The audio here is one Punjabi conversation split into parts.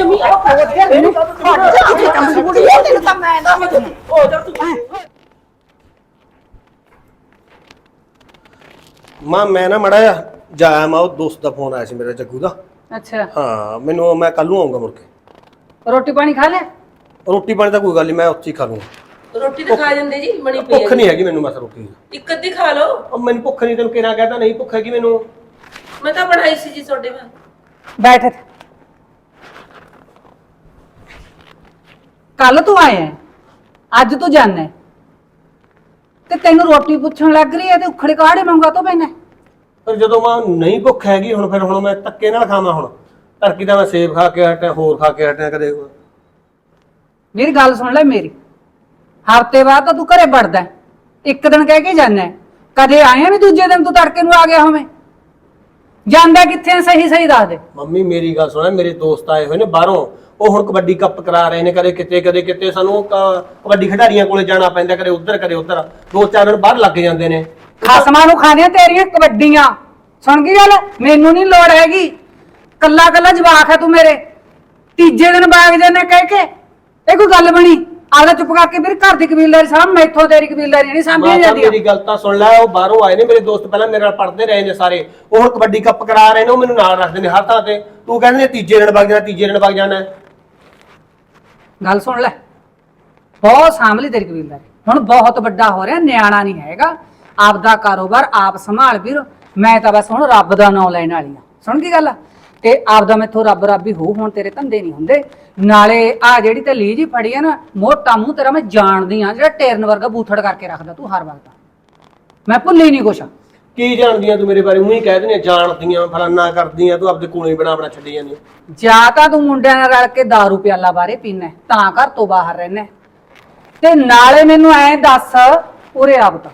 ਜਮੀ ਮੈਨੂੰ ਫੜ ਜਾ ਕੇ ਕੰਮ ਕੁੜੀ ਤੈਨੂੰ ਤਾਂ ਮੈਂ ਦੱਸ ਦੂੰ ਹੋ ਜਾ ਤੂੰ ਮਾਂ ਮੈਂ ਨਾ ਮੜਾ ਜਾ ਜਾਇਆ ਮੈਂ ਉਹ ਦੋਸਤ ਦਾ ਫੋਨ ਆਇਆ ਸੀ ਮੇਰੇ ਜੱਗੂ ਦਾ। ਅੱਛਾ। ਹਾਂ ਮੈਨੂੰ ਮੈਂ ਕੱਲ ਨੂੰ ਆਉਂਗਾ ਮੁੜ ਕੇ। ਰੋਟੀ ਪਾਣੀ ਖਾ ਲਿਆ? ਰੋਟੀ ਪਾਣੀ ਤਾਂ ਕੋਈ ਗੱਲ ਨਹੀਂ ਮੈਂ ਉੱਥੇ ਹੀ ਖਾ ਲੂੰਗਾ। ਰੋਟੀ ਤਾਂ ਖਾ ਜਾਂਦੇ ਜੀ ਬਣੀ ਪਈ ਭੁੱਖ ਹੈ ਨਹੀਂ ਹੈਗੀ ਮੈਨੂੰ ਬਸ ਰੋਟੀ ਦੀ। ਇੱਕ ਅੱਧੀ ਖਾ ਲਓ। ਉਹ ਮੈਨੂੰ ਭੁੱਖ ਨਹੀਂ ਤੈਨੂੰ ਕਿਹਨਾਂ ਕਹਤਾ? ਨਹੀਂ ਭੁੱਖ ਹੈਗੀ ਮੈਨੂੰ। ਮੈਂ ਤਾਂ ਬਣਾਈ ਸੀ ਜੀ ਤੁਹਾਡੇ ਵਾਸਤੇ। ਬੈਠ ਇੱਥੇ। ਕੱਲ ਤੂੰ ਆਇਆ ਹੈ, ਅੱਜ ਤੂੰ ਜਾਣਾ ਹੈ। ਤੇ ਤੈਨੂੰ ਰੋਟੀ ਪੁੱਛਣ ਲੱਗ ਰਹੀ ਹੈ ਤੇ ਉਖੜੇ ਕਾੜੇ ਮੰਗਾ ਤੋਂ ਪੈਣਾ ਪਰ ਜਦੋਂ ਮਾਂ ਨਹੀਂ ਭੁੱਖ ਹੈਗੀ ਹੁਣ ਫਿਰ ਹੁਣ ਮੈਂ ਧੱਕੇ ਨਾਲ ਖਾਵਾਂ ਹੁਣ। ਧਰਕੀ ਦਾ ਮੈਂ ਸੇਬ ਖਾ ਕੇ ਹਟਿਆ ਹੋਰ ਖਾ ਕੇ ਹਟਿਆ ਕਦੇ ਮੇਰੀ ਗੱਲ ਸੁਣ ਲੈ ਮੇਰੀ। ਹਫ਼ਤੇ ਬਾਅਦ ਤਾਂ ਤੂੰ ਘਰੇ ਵੜਦਾ ਹੈ। ਇੱਕ ਦਿਨ ਕਹਿ ਕੇ ਜਾਣਾ ਹੈ। ਕਦੇ ਆਇਆ ਵੀ ਦੂਜੇ ਦਿਨ ਤੂੰ ਤੜਕੇ ਨੂੰ ਆ ਗਿਆ ਹੋਵੇਂ? ਜਾਂਦਾ ਕਿੱਥੇ ਹੈ? ਸਹੀ ਸਹੀ ਦੱਸ ਦੇ। ਮੰਮੀ ਮੇਰੀ ਗੱਲ ਸੁਣਾ ਮੇਰੇ ਦੋਸਤ ਆਏ ਹੋਏ ਨੇ ਬਾਹਰੋਂ। ਉਹ ਹੁਣ ਕਬੱਡੀ ਕੱਪ ਕਰਾ ਰਹੇ ਨੇ ਕਦੇ ਕਿਤੇ ਕਦੇ ਕਿਤੇ ਸਾਨੂੰ ਕ- ਕਬੱਡੀ ਖਿਡਾਰੀਆਂ ਕੋਲੇ ਜਾਣਾ ਪੈਂਦਾ ਕਦੇ ਉੱਧਰ ਕਦੇ ਉੱਧਰ। ਦੋ ਚਾਰ ਦਿਨ ਬਾਹਰ ਲੱਗ ਜਾਂਦੇ ਨੇ। ਖਸਮਾਂ ਨੂੰ ਖਾਣੀਆਂ ਤੇਰੀਆਂ ਕਬੱਡੀਆਂ। ਸੁਣ ਗਈ ਗੱਲ? ਮੈਨੂੰ ਨਹੀਂ ਲੋੜ ਹੈਗੀ। ਕੱਲਾ ਕੱਲਾ ਜਵਾਕ ਹੈ ਤੂੰ ਮੇਰੇ। ਤੀਜੇ ਦਿਨ ਬਾਗ ਜਾਨੇ ਕਹਿ ਕੇ। ਇਹ ਕੋਈ ਗੱਲ ਬਣੀ? ਆਲਾ ਚੁੱਪ ਕਰਕੇ ਮੇਰੇ ਘਰ ਦੀ ਕਬੀਲਦਾਰੀ ਸਾਹਮ ਮੈਥੋਂ ਤੇਰੀ ਕਬੀਲਦਾਰੀ ਨਹੀਂ ਸਾਂਭੀ ਮਾਤਾ ਜਾਂਦੀ ਮੇਰੀ ਗੱਲ ਤਾਂ ਸੁਣ ਲੈ ਉਹ ਬਾਹਰੋਂ ਆਏ ਨੇ ਮੇਰੇ ਦੋਸਤ ਪਹਿਲਾਂ ਮੇਰੇ ਨਾਲ ਪੜ੍ਹਦੇ ਰਹੇ ਨੇ ਸਾਰੇ। ਉਹ ਹੁਣ ਕਬੱਡੀ ਕੱਪ ਕਰਾ ਰਹੇ ਨੇ ਉਹ ਮੈਨੂੰ ਨਾਲ ਰੱਖਦੇ ਨੇ ਹਰ ਥਾਂ ਤੇ। ਤੂੰ ਕਹਿੰਦੇ ਨੇ ਤੀਜੇ ਦਿਨ ਵਗ ਜਾਣਾ ਤੀਜੇ ਦਿਨ ਵਗ ਜਾਣਾ। ਗੱਲ ਸੁਣ ਲੈ। ਬਹੁਤ ਸਾਂਭਲੀ ਤੇਰੀ ਕਬੀਲਦਾਰੀ। ਹੁਣ ਬਹੁਤ ਵੱਡਾ ਹੋ ਰਿਹਾ, ਨਿਆਣਾ ਨਹੀਂ ਹੈਗਾ। ਆਪਦਾ ਕਾਰੋਬਾਰ ਆਪ ਸੰਭਾਲ ਵੀਰ। ਮੈਂ ਤਾਂ ਬਸ ਹੁਣ ਰੱਬ ਦਾ ਨਾਮ ਲੈਣ ਵਾਲੀ ਆ ਸੁਣ ਕੀ ਗੱਲ ਆ? ਤੇ ਆਪਦਾ ਮੈਥੋਂ ਰੱਬ ਰੱਬੀ ਹੋ ਹੁਣ ਤੇਰੇ ਧੰਦੇ ਨਹੀਂ ਹੁੰਦੇ। ਨਾਲੇ ਆ ਜਿਹੜੀ ਤੇ ਲੀਜ ਹੀ ਫੜੀ ਆ ਨਾ, ਮੋਟਾ ਮੂੰਹ ਤੇਰਾ ਮੈਂ ਜਾਣਦੀ ਆ ਜਿਹੜਾ ਟੇਰਨ ਵਰਗਾ ਬੂਥੜ ਕਰਕੇ ਰੱਖਦਾ ਤੂੰ ਹਰ ਵਕਤ। ਮੈਂ ਭੁੱਲੀ ਨਹੀਂ ਕੁਛ। ਕੀ ਜਾਣਦੀਆਂ ਤੂੰ ਮੇਰੇ ਬਾਰੇ? ਉਹੀ ਕਹਿ ਦਿੰਦੀਆਂ ਜਾਣਦੀਆਂ ਫਲਾਨਾ ਕਰਦੀਆਂ ਤੂੰ ਆਪਦੇ ਕੋਲੇ ਬਣਾ ਬਣਾ ਛੱਡੀ ਜਾਂਦੀ ਜਾਂ ਤਾਂ ਤੂੰ ਮੁੰਡਿਆਂ ਨਾਲ ਰਲ ਕੇ दारू ਪਿਆਲਾ ਬਾਰੇ ਪੀਣਾ ਤਾਂ ਘਰ ਤੋਂ ਬਾਹਰ ਰਹਿਣਾ। ਤੇ ਨਾਲੇ ਮੈਨੂੰ ਐਂ ਦੱਸ ਉਰੇ ਆਪ ਤਾਂ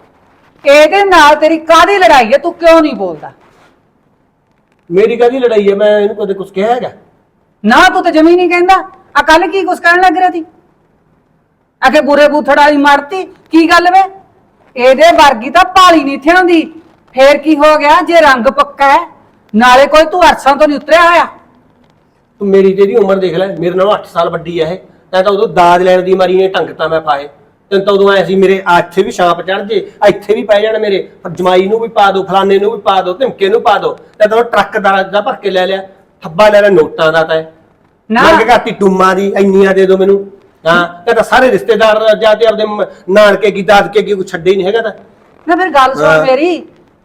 ਇਹਦੇ ਨਾਲ ਤੇਰੀ ਕਾਹਦੀ ਲੜਾਈ ਹੈ? ਤੂੰ ਕਿਉਂ ਨਹੀਂ ਬੋਲਦਾ? ਮੇਰੀ ਕਾਹਦੀ ਲੜਾਈ ਹੈ? ਮੈਂ ਇਹਨੂੰ ਕਦੇ ਕੁਝ ਕਿਹਾ ਹੈਗਾ? ਨਾ ਤੂੰ ਤਾਂ ਜਮੀ ਨਹੀਂ ਕਹਿੰਦਾ। ਆ ਕੱਲ ਕੀ ਕੁਛ ਕਹਿਣ ਲੱਗ ਰਿਹਾ ਸੀ? ਆਖੇ ਬੁਰੇ ਬੂਥੜ ਵਾਲੀ ਮਾਰਤੀ ਕੀ ਗੱਲ ਵੇ? ਇਹਦੇ ਵਰਗੀ ਤਾਂ ਭਾਲੀ ਨਹੀਂ ਥਿਆਉਂਦੀ ਫੇਰ ਕੀ ਹੋ ਗਿਆ? ਜੇ ਰੰਗ ਪੱਕਾ ਹੈ ਨਾਲੇ ਕੋਈ ਤੂੰ ਅਰਸਾਂ ਤੋਂ ਨਹੀਂ ਉਤਰਿਆ ਹੋਇਆ। ਤੂੰ ਮੇਰੀ ਇਹਦੀ ਉਮਰ ਦੇਖ ਲੈ ਮੇਰੇ ਨਾਲੋਂ 8 ਸਾਲ ਵੱਡੀ ਹੈ ਇਹ। ਤੈਂ ਤਾਂ ਉਦੋਂ ਦਾਜ ਲੈਣ ਦੀ ਮਾਰੀ ਨੇ ਟੰਗਤਾ ਮੈਂ ਪਾਏ। ਤੈਨੂੰ ਤਾਂ ਉਦੋਂ ਐ ਸੀ ਮੇਰੇ ਆ ਇੱਥੇ ਵੀ ਛਾਪ ਚੜ ਜੇ ਇੱਥੇ ਵੀ ਪੈ ਜਾਣ ਮੇਰੇ। ਪਰ ਜਮਾਈ ਨੂੰ ਵੀ ਪਾ ਦਿਓ ਫਲਾਣੇ ਨੂੰ ਵੀ ਪਾ ਦਿਓ ਧਮਕੇ ਨੂੰ ਪਾ ਦਿਓ ਤੈਂ ਤਾਂ ਉਹ ਟਰੱਕ ਦਾ ਦਾ ਭਰ ਕੇ ਲੈ ਲਿਆ। ਥੱਬਾ ਲੈ ਲਿਆ ਨੋਟਾਂ ਦਾ ਤੈਂ। ਨਾ। ਮੰਗ ਘਾਤੀ ਟੁੰਮਾਂ ਦੀ ਇੰਨੀਆਂ ਦੇ ਦਿਓ ਮੈਨੂੰ। ਹਾਂ ਤੈਂ ਤਾਂ ਸਾਰੇ ਰਿਸ਼ਤੇਦਾਰ ਜਾ ਤੇ ਆਪਦੇ ਨਾਨਕੇ ਕੀ ਦਾਦਕੇ ਕੀ ਕੋਈ ਛੱਡੇ ਹੀ ਨਹੀਂ ਹੈਗਾ ਤਾਂ। ਨਾ ਫਿਰ ਗੱਲ ਸੁਣ ਮੇਰੀ।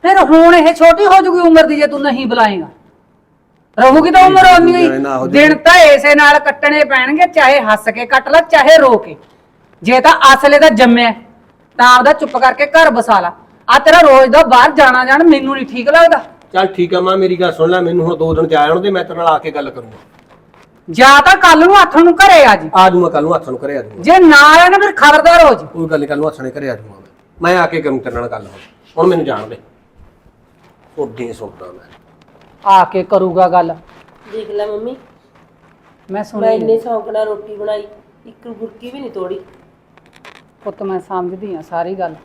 ਫਿਰ ਹੁਣ ਇਹ ਛੋਟੀ ਹੋ ਜੂਗੀ ਉਮਰ ਦੀ ਜੇ ਤੂੰ ਨਹੀਂ ਬੁਲਾਏਗਾ। ਰਹੂਗੀ ਤਾਂ ਉਮਰ ਓਨੀ ਹੀ। ਨਾ ਹੋ ਜਾਏ। ਦਿਨ ਤਾਂ ਇਸੇ ਨਾਲ ਕੱਟਣੇ ਪੈਣਗੇ ਚਾਹੇ ਹੱਸ ਕੇ ਕੱਟ ਲੈ ਚਾਹੇ ਰੋ ਕੇ। ਜੇ ਤਾਂ ਅਸਲੇ ਦਾ ਜੰਮਿਆ ਤਾਂ ਆਪਦਾ ਚੁੱਪ ਕਰਕੇ ਘਰ ਬਸਾ ਲਾ। ਆ ਤੇਰਾ ਰੋਜ਼ ਦਾ ਬਾਹਰ ਜਾਣਾ ਜਾਣ ਮੈਨੂੰ ਨਹੀਂ ਠੀਕ ਲੱਗਦਾ। ਚੱਲ ਠੀਕ ਆ ਮਾਂ ਮੇਰੀ ਗੱਲ ਸੁਣ ਲੈ ਮੈਨੂੰ ਹੁਣ ਦੋ ਦਿਨ ਜਾ ਆਉਣ ਦੇ ਮੈਂ ਤੇਰੇ ਨਾਲ ਆ ਕੇ ਗੱਲ ਕਰੂੰਗਾ। ਜਾਂ ਤਾਂ ਕੱਲ ਨੂੰ ਹੱਥ ਨੂੰ ਘਰੇ ਆ ਜੀ। ਆ ਜਾਊਂਗਾ ਕੱਲ ਨੂੰ ਹੱਥ ਨੂੰ ਘਰੇ ਆ ਜਾਊਂਗਾ ਜੇ ਨਾ ਆਇਆ ਨਾ ਫਿਰ ਖਬਰਦਾਰ ਹੋ ਜੀ। ਕੋਈ ਗੱਲ ਨੀ ਕੱਲ ਨੂੰ ਹੱਥ ਨੇ ਘਰੇ ਆ ਜਾਊਂਗਾ ਮੈਂ। ਮੈਂ ਆ ਕੇ ਕਰੂੰ ਤੇਰੇ ਨਾਲ ਗੱਲ ਹੁਣ। ਹੁਣ ਮੈਨੂੰ ਜਾਣ ਦੇ। ਉੱਡੀ ਸੁਣਦਾ ਮੈਂ। ਆ ਕੇ ਕਰੂਗਾ ਗੱਲ। ਦੇਖ ਲੈ ਮੰਮੀ ਮੈਂ ਮੈਂ ਸੁਣੀ ਇੰਨੇ ਸ਼ੌਂਕ ਨਾਲ ਰੋਟੀ ਬਣਾਈ ਇੱਕ ਬੁਰਕੀ ਵੀ ਨਹੀਂ ਤੋੜੀ। ਪੁੱਤ ਮੈਂ ਸਮਝਦੀ ਆ ਸਾਰੀ ਗੱਲ।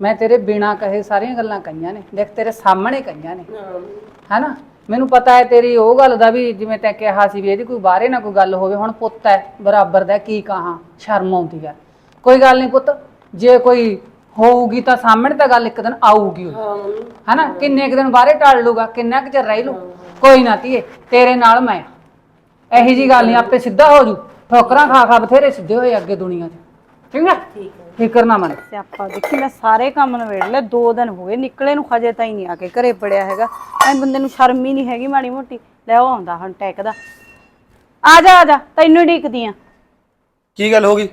ਮੈਂ ਤੇਰੇ ਬਿਨਾ ਕਹੇ ਸਾਰੀਆਂ ਗੱਲਾਂ ਕਹੀਆਂ ਨੇ। ਦੇਖ ਤੇਰੇ ਸਾਹਮਣੇ ਕਹੀਆਂ ਨੇ। ਹਾਂ ਹੈਨਾ? ਮੈਨੂੰ ਪਤਾ ਹੈ ਤੇਰੀ ਉਹ ਗੱਲ ਦਾ ਵੀ ਜਿਵੇਂ ਤੈਂ ਕਿਹਾ ਸੀ ਵੀ ਇਹਦੀ ਕੋਈ ਬਾਹਰੇ ਨਾ ਕੋਈ ਗੱਲ ਹੋਵੇ। ਹੁਣ ਪੁੱਤ ਹੈ ਬਰਾਬਰ ਦਾ ਕੀ ਕਹਾਂ? ਸ਼ਰਮ ਆਉਂਦੀ ਹੈ। ਕੋਈ ਗੱਲ ਨਹੀਂ ਪੁੱਤ ਜੇ ਕੋਈ ਹੋਊਗੀ ਤਾਂ ਸਾਹਮਣੇ ਤਾਂ ਗੱਲ ਇੱਕ ਦਿਨ ਆਊਗੀ ਉਹ। ਹਾਂ ਮੰਮੀ। ਹੈਨਾ? ਕਿੰਨੇ ਕੁ ਦਿਨ ਬਾਹਰੇ ਟਾਲ ਲੂਗਾ ਕਿੰਨਾ ਕੁ ਚਿਰ ਰਹਿ ਲੂ ਕੋਈ ਨਾ ਧੀਏ ਤੇਰੇ ਨਾਲ ਮੈਂ ਆ। ਇਹੀ ਜੀ ਗੱਲ ਨਹੀਂ ਆਪੇ ਸਿੱਧਾ ਹੋ ਜੂ। ਠੋਕਰਾਂ ਖਾ ਖਾ ਬਥੇਰੇ ਸਿੱਧੇ ਹੋਏ ਅੱਗੇ ਦੁਨੀਆ 'ਚ। ਠੀਕ ਹੈ ਠੀਕ ਹੈ। ਫਿਕਰ ਨਾ ਮੰਨ ਸਿਆਪਾ ਦੇਖੀ ਮੈਂ ਸਾਰੇ ਕੰਮ ਨਵੇੜ ਲਏ ਦੋ ਦਿਨ ਹੋ ਗਏ। ਨਿਕਲੇ ਨੂੰ ਹਜੇ ਤਾਂ ਹੀ ਨਹੀਂ ਆ ਕੇ ਘਰੇ ਪੜਿਆ ਹੈਗਾ। ਐ ਬੰਦੇ ਨੂੰ ਸ਼ਰਮ ਹੀ ਨਹੀਂ ਹੈਗੀ ਮਾੜੀ ਮੋਟੀ। ਲੈ ਉਹ ਆਉਂਦਾ ਹੁਣ ਟੈਕਦਾ। ਆ ਜਾ ਆ ਜਾ ਤੈਨੂੰ ਢੀਕਦੀ ਆ। ਕੀ ਗੱਲ ਹੋ ਗਈ?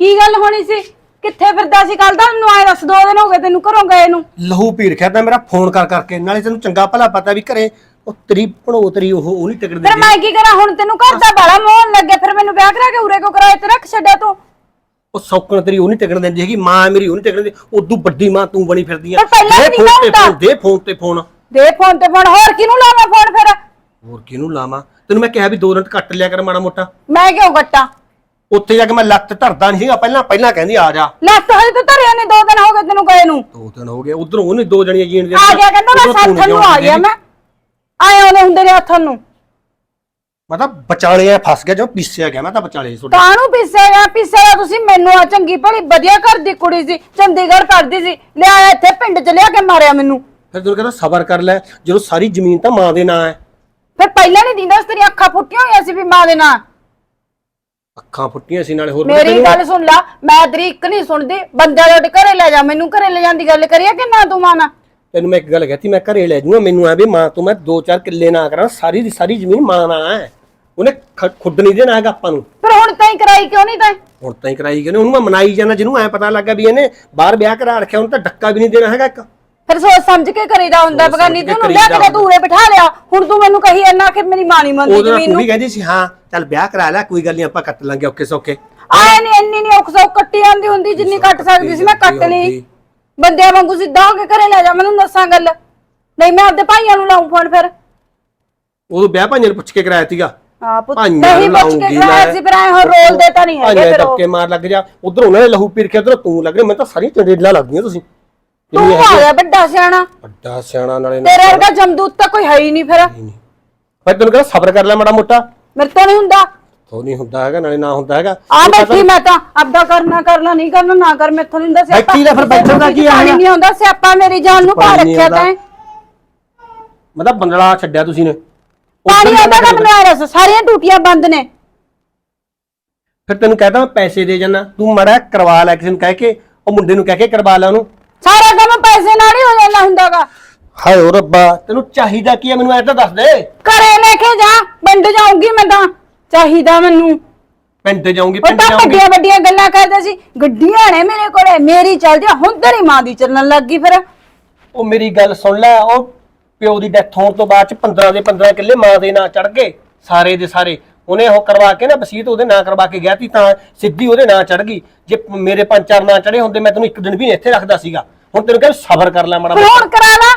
ਕੀ ਗੱਲ ਹੋਣੀ ਸੀ? ਕਿੱਥੇ ਫਿਰਦਾ ਸੀ ਕੱਲ ਦਾ? ਮੈਨੂੰ ਆਏ ਦੱਸ ਦੋ ਦਿਨ ਹੋ ਗਏ ਤੈਨੂੰ ਘਰੋਂ ਗਏ ਨੂੰ। ਲਹੂ ਪੀਰ ਖਿਆ ਮੇਰਾ ਫੋਨ ਕਰ ਕਰਕੇ ਨਾਲੇ ਤੈਨੂੰ ਚੰਗਾ ਭਲਾ ਪਤਾ ਵੀ ਘਰੇ ਉਹ ਤੇਰੀ ਭਣੋ ਤੇਰੀ ਉਹ ਉਹ ਨਹੀਂ ਟਿਕਣ ਫਿਰ ਦਿੰਦੀ। ਮੈਂ ਕੀ ਕਰਾਂ ਹੁਣ? ਤੈਨੂੰ ਘਰ ਦਾ ਬਾਲਾ ਮੋਹਨ ਲੱਗਿਆ ਫਿਰ ਮੈਨੂੰ ਵਿਆਹ ਕਰਾ ਕੇ ਉਰੇ ਕੋ ਕਰਾਏ ਤੇ ਰੱਖ ਛੱਡਿਆ ਤੂੰ। ਉਹ ਸੌਕਣ ਤੇਰੀ ਉਹ ਨਹੀਂ ਟਿਕਣ ਦਿੰਦੀ ਹੈਗੀ ਮਾਂ ਮੇਰੀ ਉਹ ਨਹੀਂ ਟਿਕਣ ਦਿੰਦੀ ਉਦੋਂ ਵੱਡੀ ਮਾਂ ਤੂੰ ਬਣੀ ਫਿਰਦੀ ਆ। ਪਰ ਪਹਿਲਾਂ ਦੇ ਨਹੀਂ ਫੋਨ ਤੇ ਹੁੰਦਾ। ਫੋਨ ਦੇ ਫੋਨ ਤੇ ਫੋਨ। ਦੇ ਫੋਨ ਤੇ ਫੋਨ ਹੋਰ ਕਿਹਨੂੰ ਲਾਵਾਂ ਫੋਨ ਫਿਰ? ਹੋਰ ਕਿਹਨੂੰ ਲਾਵਾਂ? ਤੈਨੂੰ ਮੈਂ ਕਿਹਾ ਵੀ ਦੋ ਮਿੰਟ ਕੱਟ ਲਿਆ ਕਰ ਮਾੜਾ ਮੋਟਾ। ਮੈਂ ਕਿਉਂ ਗੱਟਾਂ ਉੱਥੇ ਜਾ ਕੇ ਮੈਂ ਲੱਤ ਧਰਦਾ ਨਹੀਂ ਸੀਗਾ ਪਹਿਲਾਂ ਪਹਿਲਾਂ ਕਹਿੰਦੀ ਆ ਜਾ। ਲੱਤ ਹਜੇ ਤੂੰ ਧਰਿਆ ਨੇ ਦੋ ਦਿਨ ਹੋ ਗਏ ਤੈਨੂੰ ਗਏ ਨੂੰ। ਦੋ ਦਿਨ ਹੋ ਗਏ ਉਧਰੋਂ ਉਹਨੇ ਦੋ ਜਣੀਆਂ ਜੀਣ ਦੇ ਆ ਗਿਆ ਕਹਿੰਦਾ ਮੈਂ ਸਾਥਣ ਨੂੰ ਆ ਗਿਆ ਮੈਂ। ਆਏ ਆਉਂਦੇ ਹੁੰਦੇ ਨੇ ਹੱਥਾਂ ਨੂੰ। ਮੈਂ ਤਾਂ ਵਿਚਾਲੇ ਆ ਫਸ ਗਿਆ ਜੋ ਪਿੱਛੇ ਗਿਆ ਮੈਂ ਤਾਂ ਵਿਚਾਲੇ ਤੁਹਾਡੇ। ਕਾਹਨੂੰ ਪਿੱਛੇ ਆ ਤੁਸੀਂ ਮੈਨੂੰ ਆ ਚੰਗੀ ਭਲੀ ਵਧੀਆ ਘਰ ਦੀ ਕੁੜੀ ਸੀ ਚੰਡੀਗੜ੍ਹ ਪੜ੍ਹਦੀ ਸੀ ਲਿਆਇਆ ਇੱਥੇ ਪਿੰਡ ਚ ਲਿਆ ਕੇ ਮਾਰਿਆ ਮੈਨੂੰ। ਫਿਰ ਤੂੰ ਕਹਿੰਦਾ ਸਬਰ ਕਰ ਲੈ ਜਦੋਂ ਸਾਰੀ ਜ਼ਮੀਨ ਤਾਂ ਮਾਂ ਦੇ ਨਾਂ ਹੈ ਫਿਰ ਪਹਿਲਾਂ ਨਹੀਂ ਦਿੰਦਾ ਤੇਰੀ ਅੱਖਾਂ ਫੁੱਟੀਆਂ ਹੋਈਆਂ ਸੀ ਵੀ ਮਾਂ ਦੇ ਨਾਂ। ਅੱਖਾਂ ਫੁੱਟੀਆਂ ਸੀ ਨਾਲੇ ਹੋਰ ਵੀ ਮੇਰੀ ਤੈਨੂੰ- ਗੱਲ ਸੁਣ ਲਾ ਮੈਂ ਤੇਰੀ ਇੱਕ ਨਹੀਂ ਸੁਣਦੀ ਬੰਦਾ ਦੇ ਘਰੇ ਲੈ ਜਾ ਮੈਨੂੰ ਘਰੇ ਲੈ ਜਾਂਦੀ ਗੱਲ ਕਰੀਏ ਕਿ ਨਾ ਤੂੰ ਮਾਨਾ ਤੈਨੂੰ ਮੈਂ ਇੱਕ ਗੱਲ ਕਹਤੀ ਮੈਂ ਘਰੇ ਲੈ ਜਾਊਂਗਾ ਮੈਨੂੰ ਐ ਵੀ ਮਾਂ ਤੋਂ ਮੈਂ 2-4 ਕਿੱਲੇ ਨਾ ਕਰਾਂ ਸਾਰੀ ਦੀ ਸਾਰੀ ਜ਼ਮੀਨ ਮਾਂ ਨਾਲ ਹੈ ਉਹਨੇ ਖ- ਖੁੱਡ ਨਹੀਂ ਦੇਣਾ ਹੈਗਾ ਆਪਾਂ ਨੂੰ। ਫਿਰ ਹੁਣ ਤਾਈ ਕਰਾਈ ਕਿਉਂ ਨਹੀਂ ਤਾਈ ਹੁਣ ਤਾਂ ਹੀ ਕਰਾਈ ਗਏ ਨੇ ਉਹਨੂੰ ਮੈਂ ਮਨਾਈ ਜਾਣਾ ਜਿਹਨੂੰ ਐ ਪਤਾ ਲੱਗਾ ਵੀ ਇਹਨੇ ਬਾਹਰ ਵਿਆਹ ਕਰਾ ਰੱਖਿਆ ਉਹਨੂੰ ਤਾਂ ਡੱਕਾ ਵੀ ਨਹੀਂ ਦੇਣਾ ਹੈਗਾ ਇੱਕ। ਫਿਰ ਸੋਚ ਸਮਝ ਕੇ ਕਰੀਦਾ ਹੁੰਦਾ ਸੋਚ ਬਗਾਨੀ ਸਮਝ ਕੇ ਤੂੰ ਕਰੀਦਾ ਕੇ ਦੂਰੇ ਬਿਠਾ ਲਿਆ ਹੁਣ ਤੂੰ ਮੈਨੂੰ ਕਹੀ ਇੰਨਾ ਕਿ ਮੇਰੀ ਮਾਂ ਨਹੀਂ ਮੰਨਦੀ ਉਹਦੇ ਨਾਲ ਜ਼ਮੀਨ ਤੂੰ ਨੂੰ। ਵੀ ਕਹਿੰਦੀ ਸੀ ਹਾਂ ਚੱਲ ਵਿਆਹ ਕਰਾ ਲੈ ਕੋਈ ਗੱਲ ਨਹੀਂ ਆਪਾਂ ਕੱਟ ਲਾਂਗੇ ਔਖੇ ਸੌਖੇ। ਆਏ ਨਹੀਂ ਇੰਨੀ ਨਹੀਂ ਔਖ ਸੌਖ ਕੱਟੀ ਜਾਂਦੀ ਹੁੰਦੀ ਜਿੰਨੀ ਕੱਟ ਸਕਦੀ ਸੀ ਮੈਂ ਕੱਟ ਲਈ। ਹੁੰਦੀ। ਬੰਦਿਆਂ ਵਾਂਗੂ ਸਿੱਧਾ ਹੋ ਕੇ ਘਰੇ ਲੈ ਜਾ ਮੈਨੂੰ ਦੱਸਾਂ ਗੱਲ। ਨਹੀਂ ਮੈਂ ਆਪਦੇ ਭਾਈਆਂ ਨੂੰ ਲਾਉਂ ਫੋਨ ਫਿਰ। ਉਦੋਂ ਵਿਆਹ ਭਾਈਆਂ ਨੂੰ ਪੁੱਛ ਕੇ ਕਰਾਇਆ ਸੀਗਾ। ਆ ਪੁੱਤ ਭਾਈਆਂ ਨਹੀਂ ਨੂੰ ਪੁੱਛ ਕੇ ਕਰਾਇਆ ਮੈਂ। ਸੀ ਫਿਰ ਐ ਹੋਰ ਰੋਲ ਦੇ ਤਾਂ ਨਹੀਂ ਹੈਗੇ ਭਾਈਆਂ ਫਿਰ ਉਹ। ਧੱਕੇ ਮਾਰ ਲੱਗ ਜਾ। ਉਧਰ ਉਹਨਾਂ ਨੇ ਲਹੂ ਪੀਰ ਕੇ ਉਧਰ ਤੂੰ ਲੱਗ ਰਿਹਾ ਮੈਂ ਤਾਂ ਸਾਰੀ ਚੰਡੇਲਾ ਲੱਗਦੀਆਂ ਤੁਸੀਂ। ਤੂੰ ਆ ਗਿਆ ਵੱਡਾ ਸਿਆਣਾ। ਵੱਡਾ ਸਿਆਣਾ ਨਾਲੇ ਤੇਰੇ ਵਰਗਾ ਜਮਦੂਤ ਤਾਂ ਕੋਈ ਹੈ ਹੀ ਨਹੀਂ ਫਿਰ। ਨਹੀਂ ਪਰ ਤੈਨੂੰ ਕਹਿੰਦਾ ਸਬਰ ਕਰ ਲੈ ਮਾੜਾ ਮੋਟਾ? ਮੇਰੇ ਤੋਂ ਨਹੀਂ ਹੁੰਦਾ। ਥੋ ਨਹੀਂ ਹੁੰਦਾ ਹੈਗਾ ਨਾਲੇ ਨਾ ਹੁੰਦਾ ਹੈਗਾ। ਆ ਬੈਠੀ ਮੈਂ ਤਾਂ। ਆਪਦਾ ਕਰਨਾ ਕਰਨਾ ਨਹੀਂ ਕਰਨਾ ਨਾ ਕਰ ਮੈਥੋਂ ਨਹੀਂ ਹੁੰਦਾ ਸਿਆਪਾ। ਬੈਠੀ ਲੈ ਫਿਰ ਬੈਠਣ ਦਾ ਕੀ ਆ ਪਾਣੀ? ਨਹੀਂ ਆਉਂਦਾ ਸਿਆਪਾ ਮੇਰੀ ਜਾਨ ਨੂੰ ਪਾ ਪਾਣੀ ਨਹੀਂ ਰੱਖਿਆ ਆਉਂਦਾ। ਤੈਂ। ਮਤਲਬ ਬੰਦਲਾ ਛੱਡਿਆ ਤੁਸੀਂ ਨੇ। ਪਾਣੀ ਆਉਂਦਾ ਜਾਣਾ ਕੰਮ ਨਾ ਰਸ ਸਾਰੀਆਂ ਟੂਟੀਆਂ ਬੰਦ ਨੇ। ਫਿਰ ਤੈਨੂੰ ਕਹਤਾ ਮੈਂ ਪੈਸੇ ਦੇ ਜਾਣਾ ਤੂੰ ਮੜਾ ਕਰਵਾ ਲੈ ਕਿਸੇ ਨੂੰ ਕਹਿ ਕੇ ਉਹ ਮੁੰਡੇ ਨੂੰ ਕਹਿ ਕੇ ਕਰਵਾ ਲੈ ਉਹਨੂੰ। ਸਾਰਾ ਕੰਮ ਪੈਸੇ ਨਾਲ ਹੀ ਹੋ ਜਾਂਦਾ ਹੁੰਦਾਗਾ। ਹਾਏ ਓ ਰੱਬਾ। ਤੈਨੂੰ ਚਾਹੀਦਾ ਕੀ ਹੈ ਮੈਨੂੰ ਐ ਤਾਂ ਦੱਸ ਦੇ। ਘਰੇ ਲੈ ਕੇ ਜਾ ਪਿੰਡ ਜਾਊਂਗੀ ਮੈਂ ਤਾਂ। ਚਾਹੀਦਾ ਮੈਨੂੰ। ਪਿੰਡ ਤੇ ਜਾਊਂਗੀ ਉਹ ਪਿੰਡ ਤਾਂ ਜਾਊਂਗੀ। ਵੱਡੀਆਂ ਵੱਡੀਆਂ ਗੱਲਾਂ ਕਰਦੇ ਸੀ। ਗੱਡੀਆਂ ਨੇ ਮੇਰੇ ਕੋਲੇ ਮੇਰੀ ਚੱਲਦੀ ਆ, ਹੁਣ ਤੇਰੀ ਮਾਂ ਦੀ ਚੱਲਣ ਲੱਗ ਗਈ ਫਿਰ। ਉਹ ਮੇਰੀ ਗੱਲ ਸੁਣ ਲੈ ਉਹ ਪਿਓ ਦੀ ਡੈਥ ਹੋਣ ਤੋਂ ਬਾਅਦ ਚ 15 ਦੇ 15 ਕਿੱਲੇ ਮਾਂ ਦੇ ਨਾਂ ਚੜ ਗਏ ਸਾਰੇ ਦੇ ਸਾਰੇ। ਉਹਨੇ ਉਹ ਕਰਵਾ ਕੇ ਨਾ ਵਸੀਅਤ ਉਹਦੇ ਨਾਂ ਕਰਵਾ ਕੇ ਗਿਆ ਸੀ ਤਾਂ ਸਿੱਧੀ ਉਹਦੇ ਨਾਂ ਚੜ ਗਈ। ਜੇ ਮੇਰੇ ਪੰਜ ਚਾਰ ਨਾਂ ਚੜੇ ਹੁੰਦੇ ਮੈਂ ਤੈਨੂੰ ਇੱਕ ਦਿਨ ਵੀ ਇੱਥੇ ਰੱਖਦਾ ਸੀਗਾ। ਹੁਣ ਤੈਨੂੰ ਕਹਿੰਦਾ ਸਬਰ ਕਰ ਲੈ ਮਾੜਾ ਮੋਟਾ। ਕਰਾ ਲਾ।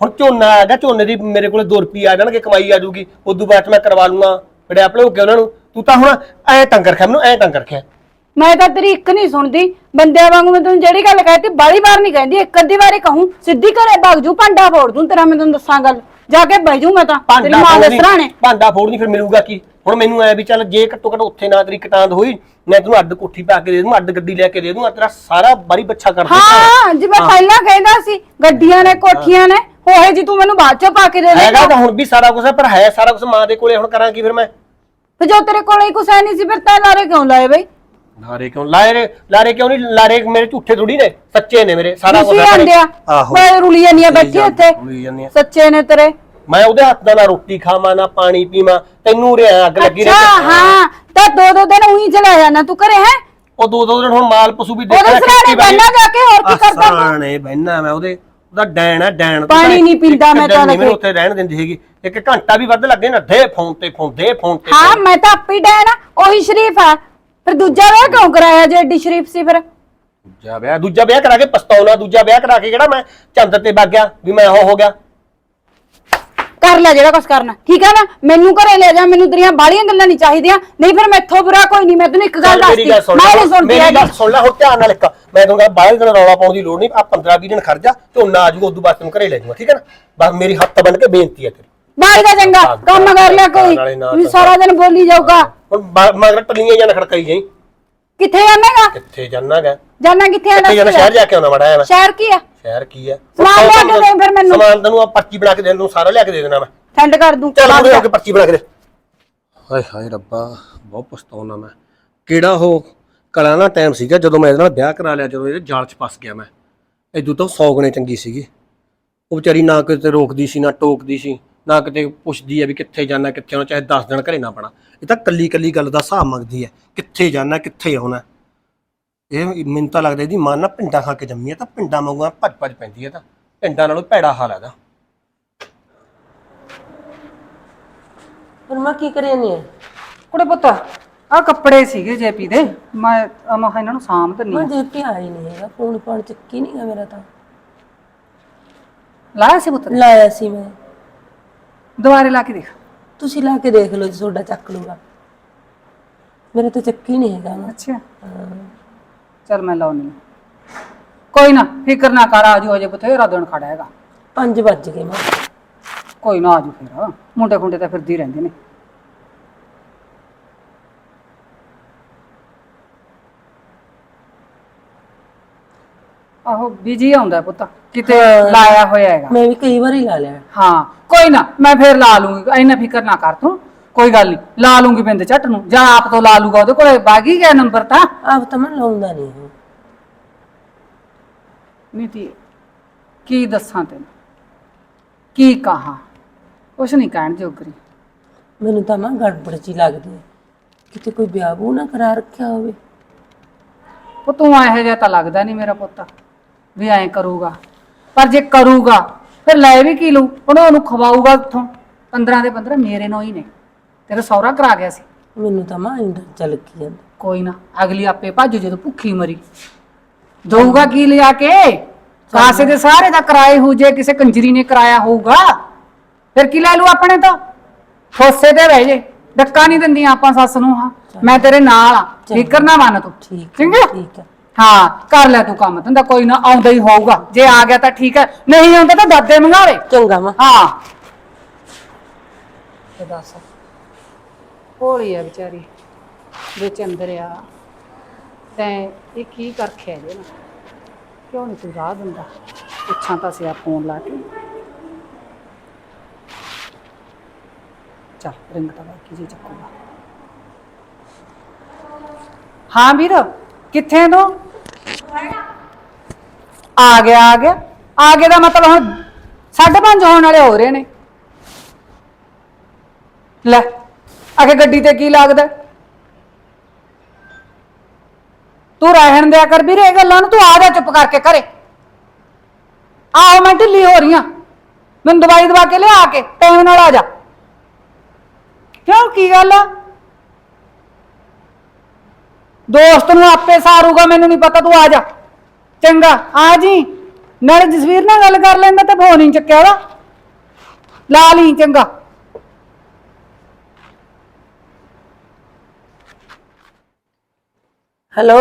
ਹੁਣ ਝੋਨਾ ਆ ਗਿਆ ਝੋਨੇ ਦੀ ਮੇਰੇ ਕੋਲੇ 2 ਰੁਪਏ ਆ ਜਾਣਗੇ ਕਮਾਈ ਆ ਜਾਊਗੀ। ਉਦੋਂ ਬਾਅਦ ਚ ਮੈਂ ਕਰਵਾ ਲੂੰਗਾ ਬੜੇ ਆਪਣੇ ਹੋ ਕੇ ਉਹਨਾਂ ਨੂੰ। ਤੂੰ ਤਾਂ ਹੁਣ ਐ ਤੰਗ ਰੱਖਿਆ ਮੈਨੂੰ ਐ ਤੰਗ ਰੱਖਿਆ। ਮੈਂ ਤਾਂ ਤੇਰੀ ਇੱਕ ਨਹੀਂ ਸੁਣਦੀ। ਬੰਦਿਆਂ ਵਾਂਗੂ ਮੈਂ ਤੈਨੂੰ ਜਿਹੜੀ ਗੱਲ ਕਹਿਤੀ ਬਾਲੀ ਵਾਰ ਨਹੀਂ ਕਹਿੰਦੀ ਇੱਕ ਅੱਧੀ ਵਾਰੀ ਕਹੂੰ। ਸਿੱਧੀ ਘਰੇ ਭਗ ਜੂ ਭਾਂਡਾ ਫੋੜ ਦੂੰ ਤੇਰਾ ਮੈਂ ਤੈਨੂੰ ਦੱਸਾਂ ਗੱਲ। ਜਾ ਕੇ ਬਹਿ ਜੂ ਮੈਂ ਤਾਂ। ਤੇਰੀ ਮਾਂ ਦੇ ਫੋੜਨੀ- ਸਰਾਣੇ। ਭਾਂਡਾ ਫੋੜਨੀ ਫਿਰ ਮਿਲੂਗਾ ਕੀ? ਹੁਣ ਮੈਨੂੰ ਐ ਵੀ ਚੱਲ ਜੇ ਘੱਟੋ ਘੱਟ ਉੱਥੇ ਨਾ ਤੇਰੀ ਕਟਾਂਦ ਹੋਈ ਮੈਂ ਤੈਨੂੰ ਅੱਡ ਕੋਠੀ ਪਾ ਕੇ ਦੇ ਦੂੰ ਅੱਡ ਗੱਡੀ ਲੈ ਕੇ ਦੇ ਦੂੰ ਤੇਰਾ ਸਾਰਾ ਬਾਰੀ ਬੱਚਾ ਕਰ ਦੇ ਹਾਂ ਜਿਵੇਂ ਪਹਿਲਾਂ ਕਹਿੰਦਾ ਸੀ ਗੱਡੀਆਂ ਨੇ ਕੋਠੀਆਂ ਨੇ ਹੋਏ ਜੀ ਤੂੰ ਮੈਨੂੰ ਬਾਅਦ ਚ ਪਾ ਕੇ ਦੇ ਹੈਗਾ ਦੇਗਾ ਤਾਂ ਹੁਣ ਵੀ ਸਾਰਾ ਕੁਝ ਪਰ ਹੈ ਸਾਰਾ ਕੁਝ ਮਾਂ ਦੇ ਕੋਲੇ ਹੁਣ ਕਰਾਂ ਕੀ ਫਿਰ ਮੈਂ? ਤੇ ਜੋ ਤੇਰੇ ਕੋਲੇ ਹੀ ਕੁਛ ਹੈ ਨਹੀਂ ਸੀ ਫਿਰ ਤੈਂ ਲਾਰੇ ਕਿਉਂ ਲਾਏ ਬਈ? ਲਾਰੇ ਕਿਉਂ ਲਾਰੇ ਲਾਰੇ ਕਿਉਂ ਨਹੀਂ ਲਾਰੇ ਮੇਰੇ ਝੂਠੇ ਥੋੜੀ ਨੇ ਸੱਚੇ ਨੇ ਮੇਰੇ ਸਾਰਾ ਕੁਝ ਤੁਸੀਂ ਆਂਦੇ ਆ ਆਹੋ। ਮੈਂ ਰੁਲੀ ਜਾਂਦੀ ਆ ਬੈਠੀ ਇੱਥੇ। ਰੁਲੀ ਜਾਂਦੀ ਆ। ਸੱਚੇ ਨੇ ਤੇਰੇ। ਮੈਂ ਉਹਦੇ ਹੱਥ ਦਾ ਨਾ ਰੋਟੀ ਖਾਵਾਂ ਨਾ ਪਾਣੀ ਪੀਵਾਂ ਤੈਨੂੰ ਰਿਆ ਅੱਗ ਲੱਗੀ ਅੱਛਾ ਹਾਂ ਤਾਂ ਦੋ ਦੋ ਦਿਨ ਉਹੀ ਚਲਾ ਜਾਣਾ ਤੂੰ ਘਰੇ ਹੈ? ਉਹ ਦੋ ਦੋ ਦਿਨ ਹੁਣ ਮਾਲ ਪਸ਼ੂ ਵੀ ਉਹਦੇ ਸਰਾਣੇ ਬਹਿਣਾ ਜਾ ਕੇ ਹੋਰ ਕੀ ਕਰਦਾ? ਸਰਾਣੇ ਬਹਿਣਾ ਮੈਂ ਉਹਦੇ ਉਹਦਾ ਡੈਣ ਹੈ ਡੈਣ ਪਾਣੀ ਨਹੀਂ ਪੀਂਦਾ ਮੈਂ ਤਾਂ ਮੈਨੂੰ। ਉੱਥੇ ਰਹਿਣ ਦਿੰਦੀ ਹੈਗੀ। ਇੱਕ ਘੰਟਾ ਵੀ ਵੱਧ ਲੱਗੇ ਨਾ ਦੇ ਫੋਨ ਤੇ ਫੋਨ ਦੇ ਫੋਨ ਤੇ। ਹਾਂ ਮੈਂ ਤਾਂ ਆਪੀ ਡੈਣ ਆ ਉਹੀ ਸ਼ਰੀਫ ਆ। ਫਿਰ ਦੂਜਾ ਵਿਆਹ ਕਿਉਂ ਕਰਾਇਆ ਜੇ ਏਡੀ ਸ਼ਰੀਫ ਸੀ ਫਿਰ? ਦੂਜਾ ਵਿਆਹ ਦੂਜਾ ਵਿਆਹ ਕਰਾ ਕੇ ਪਛਤਾਉਣਾ ਦੂਜਾ ਵਿਆਹ ਕਰਾ ਕੇ ਕਿਹੜਾ ਮੈਂ ਚੰਦ ਤੇ ਵਗ ਗਿਆ ਵੀ ਮੈਂ ਉਹ ਹੋ ਗਿਆ। ਕਰ ਲੈ ਜਿਹੜਾ ਕੁਛ ਕਰਨਾ। ਠੀਕ ਹੈ ਨਾ? ਮੈਨੂੰ ਘਰੇ ਲੈ ਜਾ ਮੈਨੂੰ ਤੇਰੀਆਂ ਬਾਲੀਆਂ ਗੱਲਾਂ ਨਹੀਂ ਚਾਹੀਦੀਆਂ। ਨਹੀਂ ਫਿਰ ਮੈਥੋਂ ਬੁਰਾ ਕੋਈ ਨਹੀਂ ਮੈਂ ਤੈਨੂੰ ਇੱਕ ਗੱਲ ਮੇਰੀ ਦੱਸਦੀ। ਗੱਲ ਸੁਣ ਮੈਂ ਲੈ ਨਹੀਂ ਸੁਣਦੀ ਮੇਰੀ ਹੈਗੀ। ਗੱਲ ਸੁਣ ਲੈ ਹੁਣ ਧਿਆਨ ਨਾਲ ਇੱਕ ਮੈਂ ਤੁਹਾਨੂੰ ਕਹਿੰਦਾ ਬਾਹਰ ਦਿਨ ਰੌਲਾ ਪਾਉਣ ਦੀ ਲੋੜ ਨਹੀਂ ਆ 15 20 ਦਿਨ ਖੜ ਜਾ ਝੋਨਾ ਆ ਜਾਊਗਾ ਉਦੋਂ ਬਾਅਦ ਤੈਨੂੰ ਘਰੇ ਲੈ ਜਾਊਗਾ ਠੀਕ ਹੈ ਨਾ? ਬਸ ਮੇਰੀ ਹੱਥ ਬੰਨ ਕੇ ਬੇਨਤੀ ਹੈ ਤੇਰੀ। ਬਾਹਰ ਦਾ ਚੰਗਾ ਕੰਮ ਕਰ ਲਿਆ ਕੋਈ। ਨਾਲੇ ਨਾ ਵੀ ਸਾਰਾ ਦਿਨ ਬੋਲੀ ਜਾਊਗਾ। ਹੁਣ ਬ- ਮਗਰ ਟੱਲੀਆਂ ਜਾਂ ਖੜਕਾਈ ਜਾਈ। ਕਿੱਥੇ ਜਾਣਾਗਾ? ਕਿੱਥੇ ਜਾਣਾਗਾ? ਜਾਣਾ ਕਿੱਥੇ ਆ? ਕਿੱਥੇ ਜਾਣਾ? ਦੱਸ ਸ਼ਹਿਰ ਜਾ ਕੇ ਆਉਣਾ ਮੜਾ ਮੈਂ ਸ਼ਹਿਰ ਕੀ ਆ? ਸ਼ਹਿਰ ਕੀ ਹੈ ਸਮਾਨ ਲਿਆ ਕੇ ਦੇ ਫਿਰ ਮੈਨੂੰ। ਸਮਾਨ ਤੈਨੂੰ ਆ ਪਰਚੀ ਬਣਾ ਕੇ ਦੇ ਦੂੰ ਸਾਰਾ ਲਿਆ ਕੇ ਦੇ ਦੇਣਾ ਮੈਂ। ਸੈਂਡ ਕਰ ਦੂੰ ਚੱਲ ਹੋ ਕੇ ਪਰਚੀ ਬਣਾ ਕੇ ਦੇ। ਹਾਏ ਹਾਏ ਰੱਬਾ ਬਹੁਤ ਪਛਤਾਉਣਾ ਮੈਂ। ਕਿਹੜਾ ਉਹ ਕਲਾ ਨਾ ਟਾਈਮ ਸੀਗਾ ਜਦੋਂ ਮੈਂ ਇਹਦੇ ਨਾਲ ਵਿਆਹ ਕਰਾ ਲਿਆ ਜਦੋਂ ਇਹਦੇ ਜਾਲ 'ਚ ਫਸ ਗਿਆ ਮੈਂ। ਇਦੋਂ ਤਾਂ 100 ਗੁਣੇ ਚੰਗੀ ਸੀਗੀ। ਉਹ ਵਿਚਾਰੀ ਨਾ ਕਿਤੇ ਰੋਕਦੀ ਸੀ ਨਾ ਟੋਕਦੀ ਸੀ ਨਾ ਕਿਤੇ ਪੁੱਛਦੀ ਹੈ ਵੀ ਕਿੱਥੇ ਜਾਣਾ ਕਿੱਥੇ ਆਉਣਾ ਚਾਹੇ 10 ਦਿਨ ਘਰੇ ਨਾ ਪਣਾ ਇਹ ਤਾਂ ਕੱਲੀ ਕੱਲੀ ਗੱਲ ਦਾ ਹਿਸਾਬ ਮੰਗਦੀ ਹੈ ਕਿੱਥੇ ਜਾਣਾ ਕਿੱਥੇ ਆਉਣਾ। ਇਹ ਮੈਨੂੰ ਤਾਂ ਲੱਗਦਾ ਇਹਦੀ ਮਾਂ ਨਾ ਪਿੰਡਾਂ ਖਾ ਕੇ ਜੰਮੀ ਹੈ ਤਾਂ ਪਿੰਡਾਂ ਵਾਂਗੂ ਭੱਜ ਭੱਜ ਪੈਂਦੀ ਹੈ ਤਾਂ। ਪਿੰਡਾਂ ਨਾਲੋਂ ਭੈੜਾ ਹਾਲ ਹੈ ਹੁਣ ਮੈਂ ਕੀ ਕਰਿਆ ਨਹੀਂ ਕੁੜੇ ਪੁੱਤ ਆ ਕੱਪੜੇ ਸੀਗੇ ਜੇਪੀ ਦੇ। ਮੈਂ ਆ ਮੈਂ ਕਿਹਾ ਇਹਨਾਂ ਨੂੰ ਸਾਂਭ ਦਿੰਨੀ ਮੈਂ ਆਂ। ਦੇਖ ਕੇ ਆਈ ਨਹੀਂ ਹੈਗਾ ਫੋਨ ਫਾਨ ਚੱਕੀ ਨਹੀਂ ਗਾ ਮੇਰਾ ਤਾਂ। ਲਾਇਆ ਸੀ ਪੁੱਤ? ਲਾਇਆ ਸੀ ਮੈਂ। ਦੁਬਾਰੇ ਲਾ ਕੇ ਦੇਖ। ਤੁਸੀਂ ਲਾ ਕੇ ਦੇਖ ਲਓ ਜੀ ਤੁਹਾਡਾ ਚੱਕ ਲੂਗਾ ਮੇਰੇ ਤਾਂ ਚੱਕੀ ਨਹੀਂ ਹੈਗਾ ਨਾ। ਅੱਛਾ। ਚਲ ਮੈਂ ਲਾਉਣੀ ਕੋਈ ਨਾ ਫਿਕਰ ਨਾ ਕਰ ਆਜੂ ਅਜੇ ਬਥੇਰਾ ਦਿਨ ਖੜਾ ਹੈਗਾ। 5 ਵੱਜ ਗਏ ਮਾਂ। ਕੋਈ ਨਾ ਆਜੂ ਫਿਰ। ਮੁੰਡੇ ਖੁੰਡੇ ਤਾਂ ਫਿਰਦੀ ਰਹਿੰਦੇ ਨੇ। ਆਹੋ ਬਿਜ਼ੀ ਆਉਂਦਾ ਪੁੱਤ। ਕਿਤੇ ਲਾਇਆ ਹੋਇਆ ਹੈਗਾ। ਮੈਂ ਵੀ ਕਈ ਵਾਰੀ ਲਾ ਲਿਆ। ਹਾਂ ਕੋਈ ਨਾ ਮੈਂ ਫੇਰ ਲਾ ਲੂੰਗੀ। ਐਨਾ ਫਿਕਰ ਨਾ ਕਰ ਤੂੰ। ਕੋਈ ਗੱਲ ਨਹੀਂ ਲਾ ਲੂੰਗੀ ਬਿੰਦ ਝੱਟ ਨੂੰ ਜਾਂ ਆਪ ਤੋਂ ਲਾ ਲੂਗਾ ਉਹਦੇ ਕੋਲੇ ਬਾਗੀ ਗਿਆ ਨੰਬਰ ਤਾਂ? ਆਪ ਤਾਂ ਮੈਂ ਲਾਉਂਦਾ ਨਹੀਂ ਉਹ। ਨੀਤੀ ਕੀ ਦੱਸਾਂ ਤੈਨੂੰ? ਕੀ ਕਹਾ? ਕੁਛ ਨਹੀਂ ਕਹਿਣ ਜੋਗਰੀ ਮੈਨੂੰ ਤਾਂ ਮਾਂ ਗੜਬੜ ਜੀ ਲੱਗਦੀ ਹੈ ਕਿਤੇ ਕੋਈ ਵਿਆਹ ਵੂ ਨਾ ਕਰਾ ਰੱਖਿਆ ਹੋਵੇ। ਉਹ ਤੂੰ ਇਹੋ ਜਿਹਾ ਤਾਂ ਲੱਗਦਾ ਨਹੀਂ ਮੇਰਾ ਪੁੱਤ। ਵੀ ਐਂ ਕਰੂਗਾ। ਪਰ ਜੇ ਕਰੂਗਾ ਫਿਰ ਲੈ ਵੀ ਕੀ ਲੂ ਹੁਣ ਉਹਨੂੰ ਖਵਾਊਗਾ ਉੱਥੋਂ 15 ਦੇ 15 ਮੇਰੇ ਨੂੰ ਹੀ ਨੇ। ਤੇਰਾ ਸੌਰਾ ਕਰਾ ਗਿਆ ਸੀ। ਮੈਨੂੰ ਤਾਂ ਮਾਂ ਇੰਦਰ ਚੱਲ ਕੀ ਜਾਂਦਾ। ਕੋਈ ਨਾ ਅਗਲੀ ਆਪੇ ਭੱਜ ਜਦੋਂ ਭੁੱਖੀ ਮਰੀ। ਦਊਗਾ ਕੀ ਲਿਆ ਕੇ? ਕਾਸੇ ਦੇ ਸਾਰੇ ਦਾ ਕਿਰਾਏ ਹੋ ਜੇ ਕਿਸੇ ਕੰਜਰੀ ਨੇ ਕਰਾਇਆ ਹੋਊਗਾ। ਫਿਰ ਕੀ ਲੈ ਲੂ ਆਪਣੇ ਤੋਂ? ਫੋਸੇ ਤੇ ਰਹਿ ਜੇ। ਡੱਕਾ ਨਹੀਂ ਦਿੰਦੀਆਂ ਆਪਾਂ ਸੱਸ ਨੂੰ ਹਾਂ। ਮੈਂ ਤੇਰੇ ਨਾਲ ਆ ਫਿਕਰ ਨਾ ਮੰਨ ਤੂੰ। ਠੀਕ ਚੰਗਾ? ਠੀਕ ਹੈ। ਹਾਂ ਕਰ ਲੈ ਤੂੰ ਕੰਮ। ਧੰਦਾ ਕੋਈ ਨਾ ਆਉਂਦਾ ਹੀ ਹੋਊਗਾ। ਜੇ ਆ ਗਿਆ ਤਾਂ ਠੀਕ ਹੈ। ਨਹੀਂ ਆਉਂਦਾ ਤਾਂ ਦਾਦੇ ਮੰਗਾਵੇ ਚੰਗਾ ਮਾਂ। ਹਾਂ। ਤੇ ਦੱਸ। ਭੋਲੀ ਆ ਵਿਚਾਰੀ, ਵਿੱਚ ਅੰਦਰ ਆ। ਤੈਂ ਇਹ ਕੀ ਕਰ ਖਿਆ ਜੇ ਨਾ? ਕਿਉਂ ਨਹੀਂ ਤੂੰ ਰਾਹ ਦਿੰਦਾ? ਪੁੱਛਾਂ ਤਾਂ ਸਿਆ ਫੋਨ ਲਾ ਕੇ। ਚੱਲ, ਰਿੰਗ ਤਾਂ ਬਾਕੀ ਜੀ ਚੱਕੂਗਾ। ਹਾਂ ਵੀਰ, ਕਿੱਥੇ ਆ ਆ ਗਿਆ ਆ ਗਿਆ। ਆ ਗਿਆ ਦਾ ਮਤਲਬ ਹੁਣ ਸਾਢੇ ਪੰਜ ਹੋਣ ਵਾਲੇ ਹੋ ਰਹੇ ਨੇ। ਲੈ। ਅਗੇ ਗੱਡੀ ਤੇ ਕੀ ਲੱਗਦਾ? ਤੂੰ ਰਹਿਣ ਦਿਆ ਕਰ ਵੀਰੇ, ਇਹ ਗੱਲਾਂ ਨੂੰ ਤੂੰ ਆ ਜਾ ਚੁੱਪ ਕਰਕੇ ਘਰੇ। ਆਹੋ, ਮੈਂ ਢਿੱਲੀ ਹੋ ਰਹੀ ਆ ਮੈਨੂੰ ਦਵਾਈ ਦਵਾ ਕੇ ਲਿਆ ਕੇ, ਟਾਈਮ ਨਾਲ ਆ ਜਾ। ਕਿਉਂ, ਕੀ ਗੱਲ ਆ? ਦੋਸਤ ਨੂੰ ਆਪੇ ਸਾਰੂਗਾ, ਮੈਨੂੰ ਨਹੀਂ ਪਤਾ, ਤੂੰ ਆ ਜਾ। ਚੰਗਾ, ਆ ਜੀ। ਨਾਲੇ ਜਸਵੀਰ ਨਾਲ ਗੱਲ ਕਰ ਲੈਂਦਾ ਤੇ ਫੋਨ ਹੀ ਨੀ ਚੱਕਿਆ ਵਾ ਲਾ ਲਈ, ਚੰਗਾ। ਹੈਲੋ?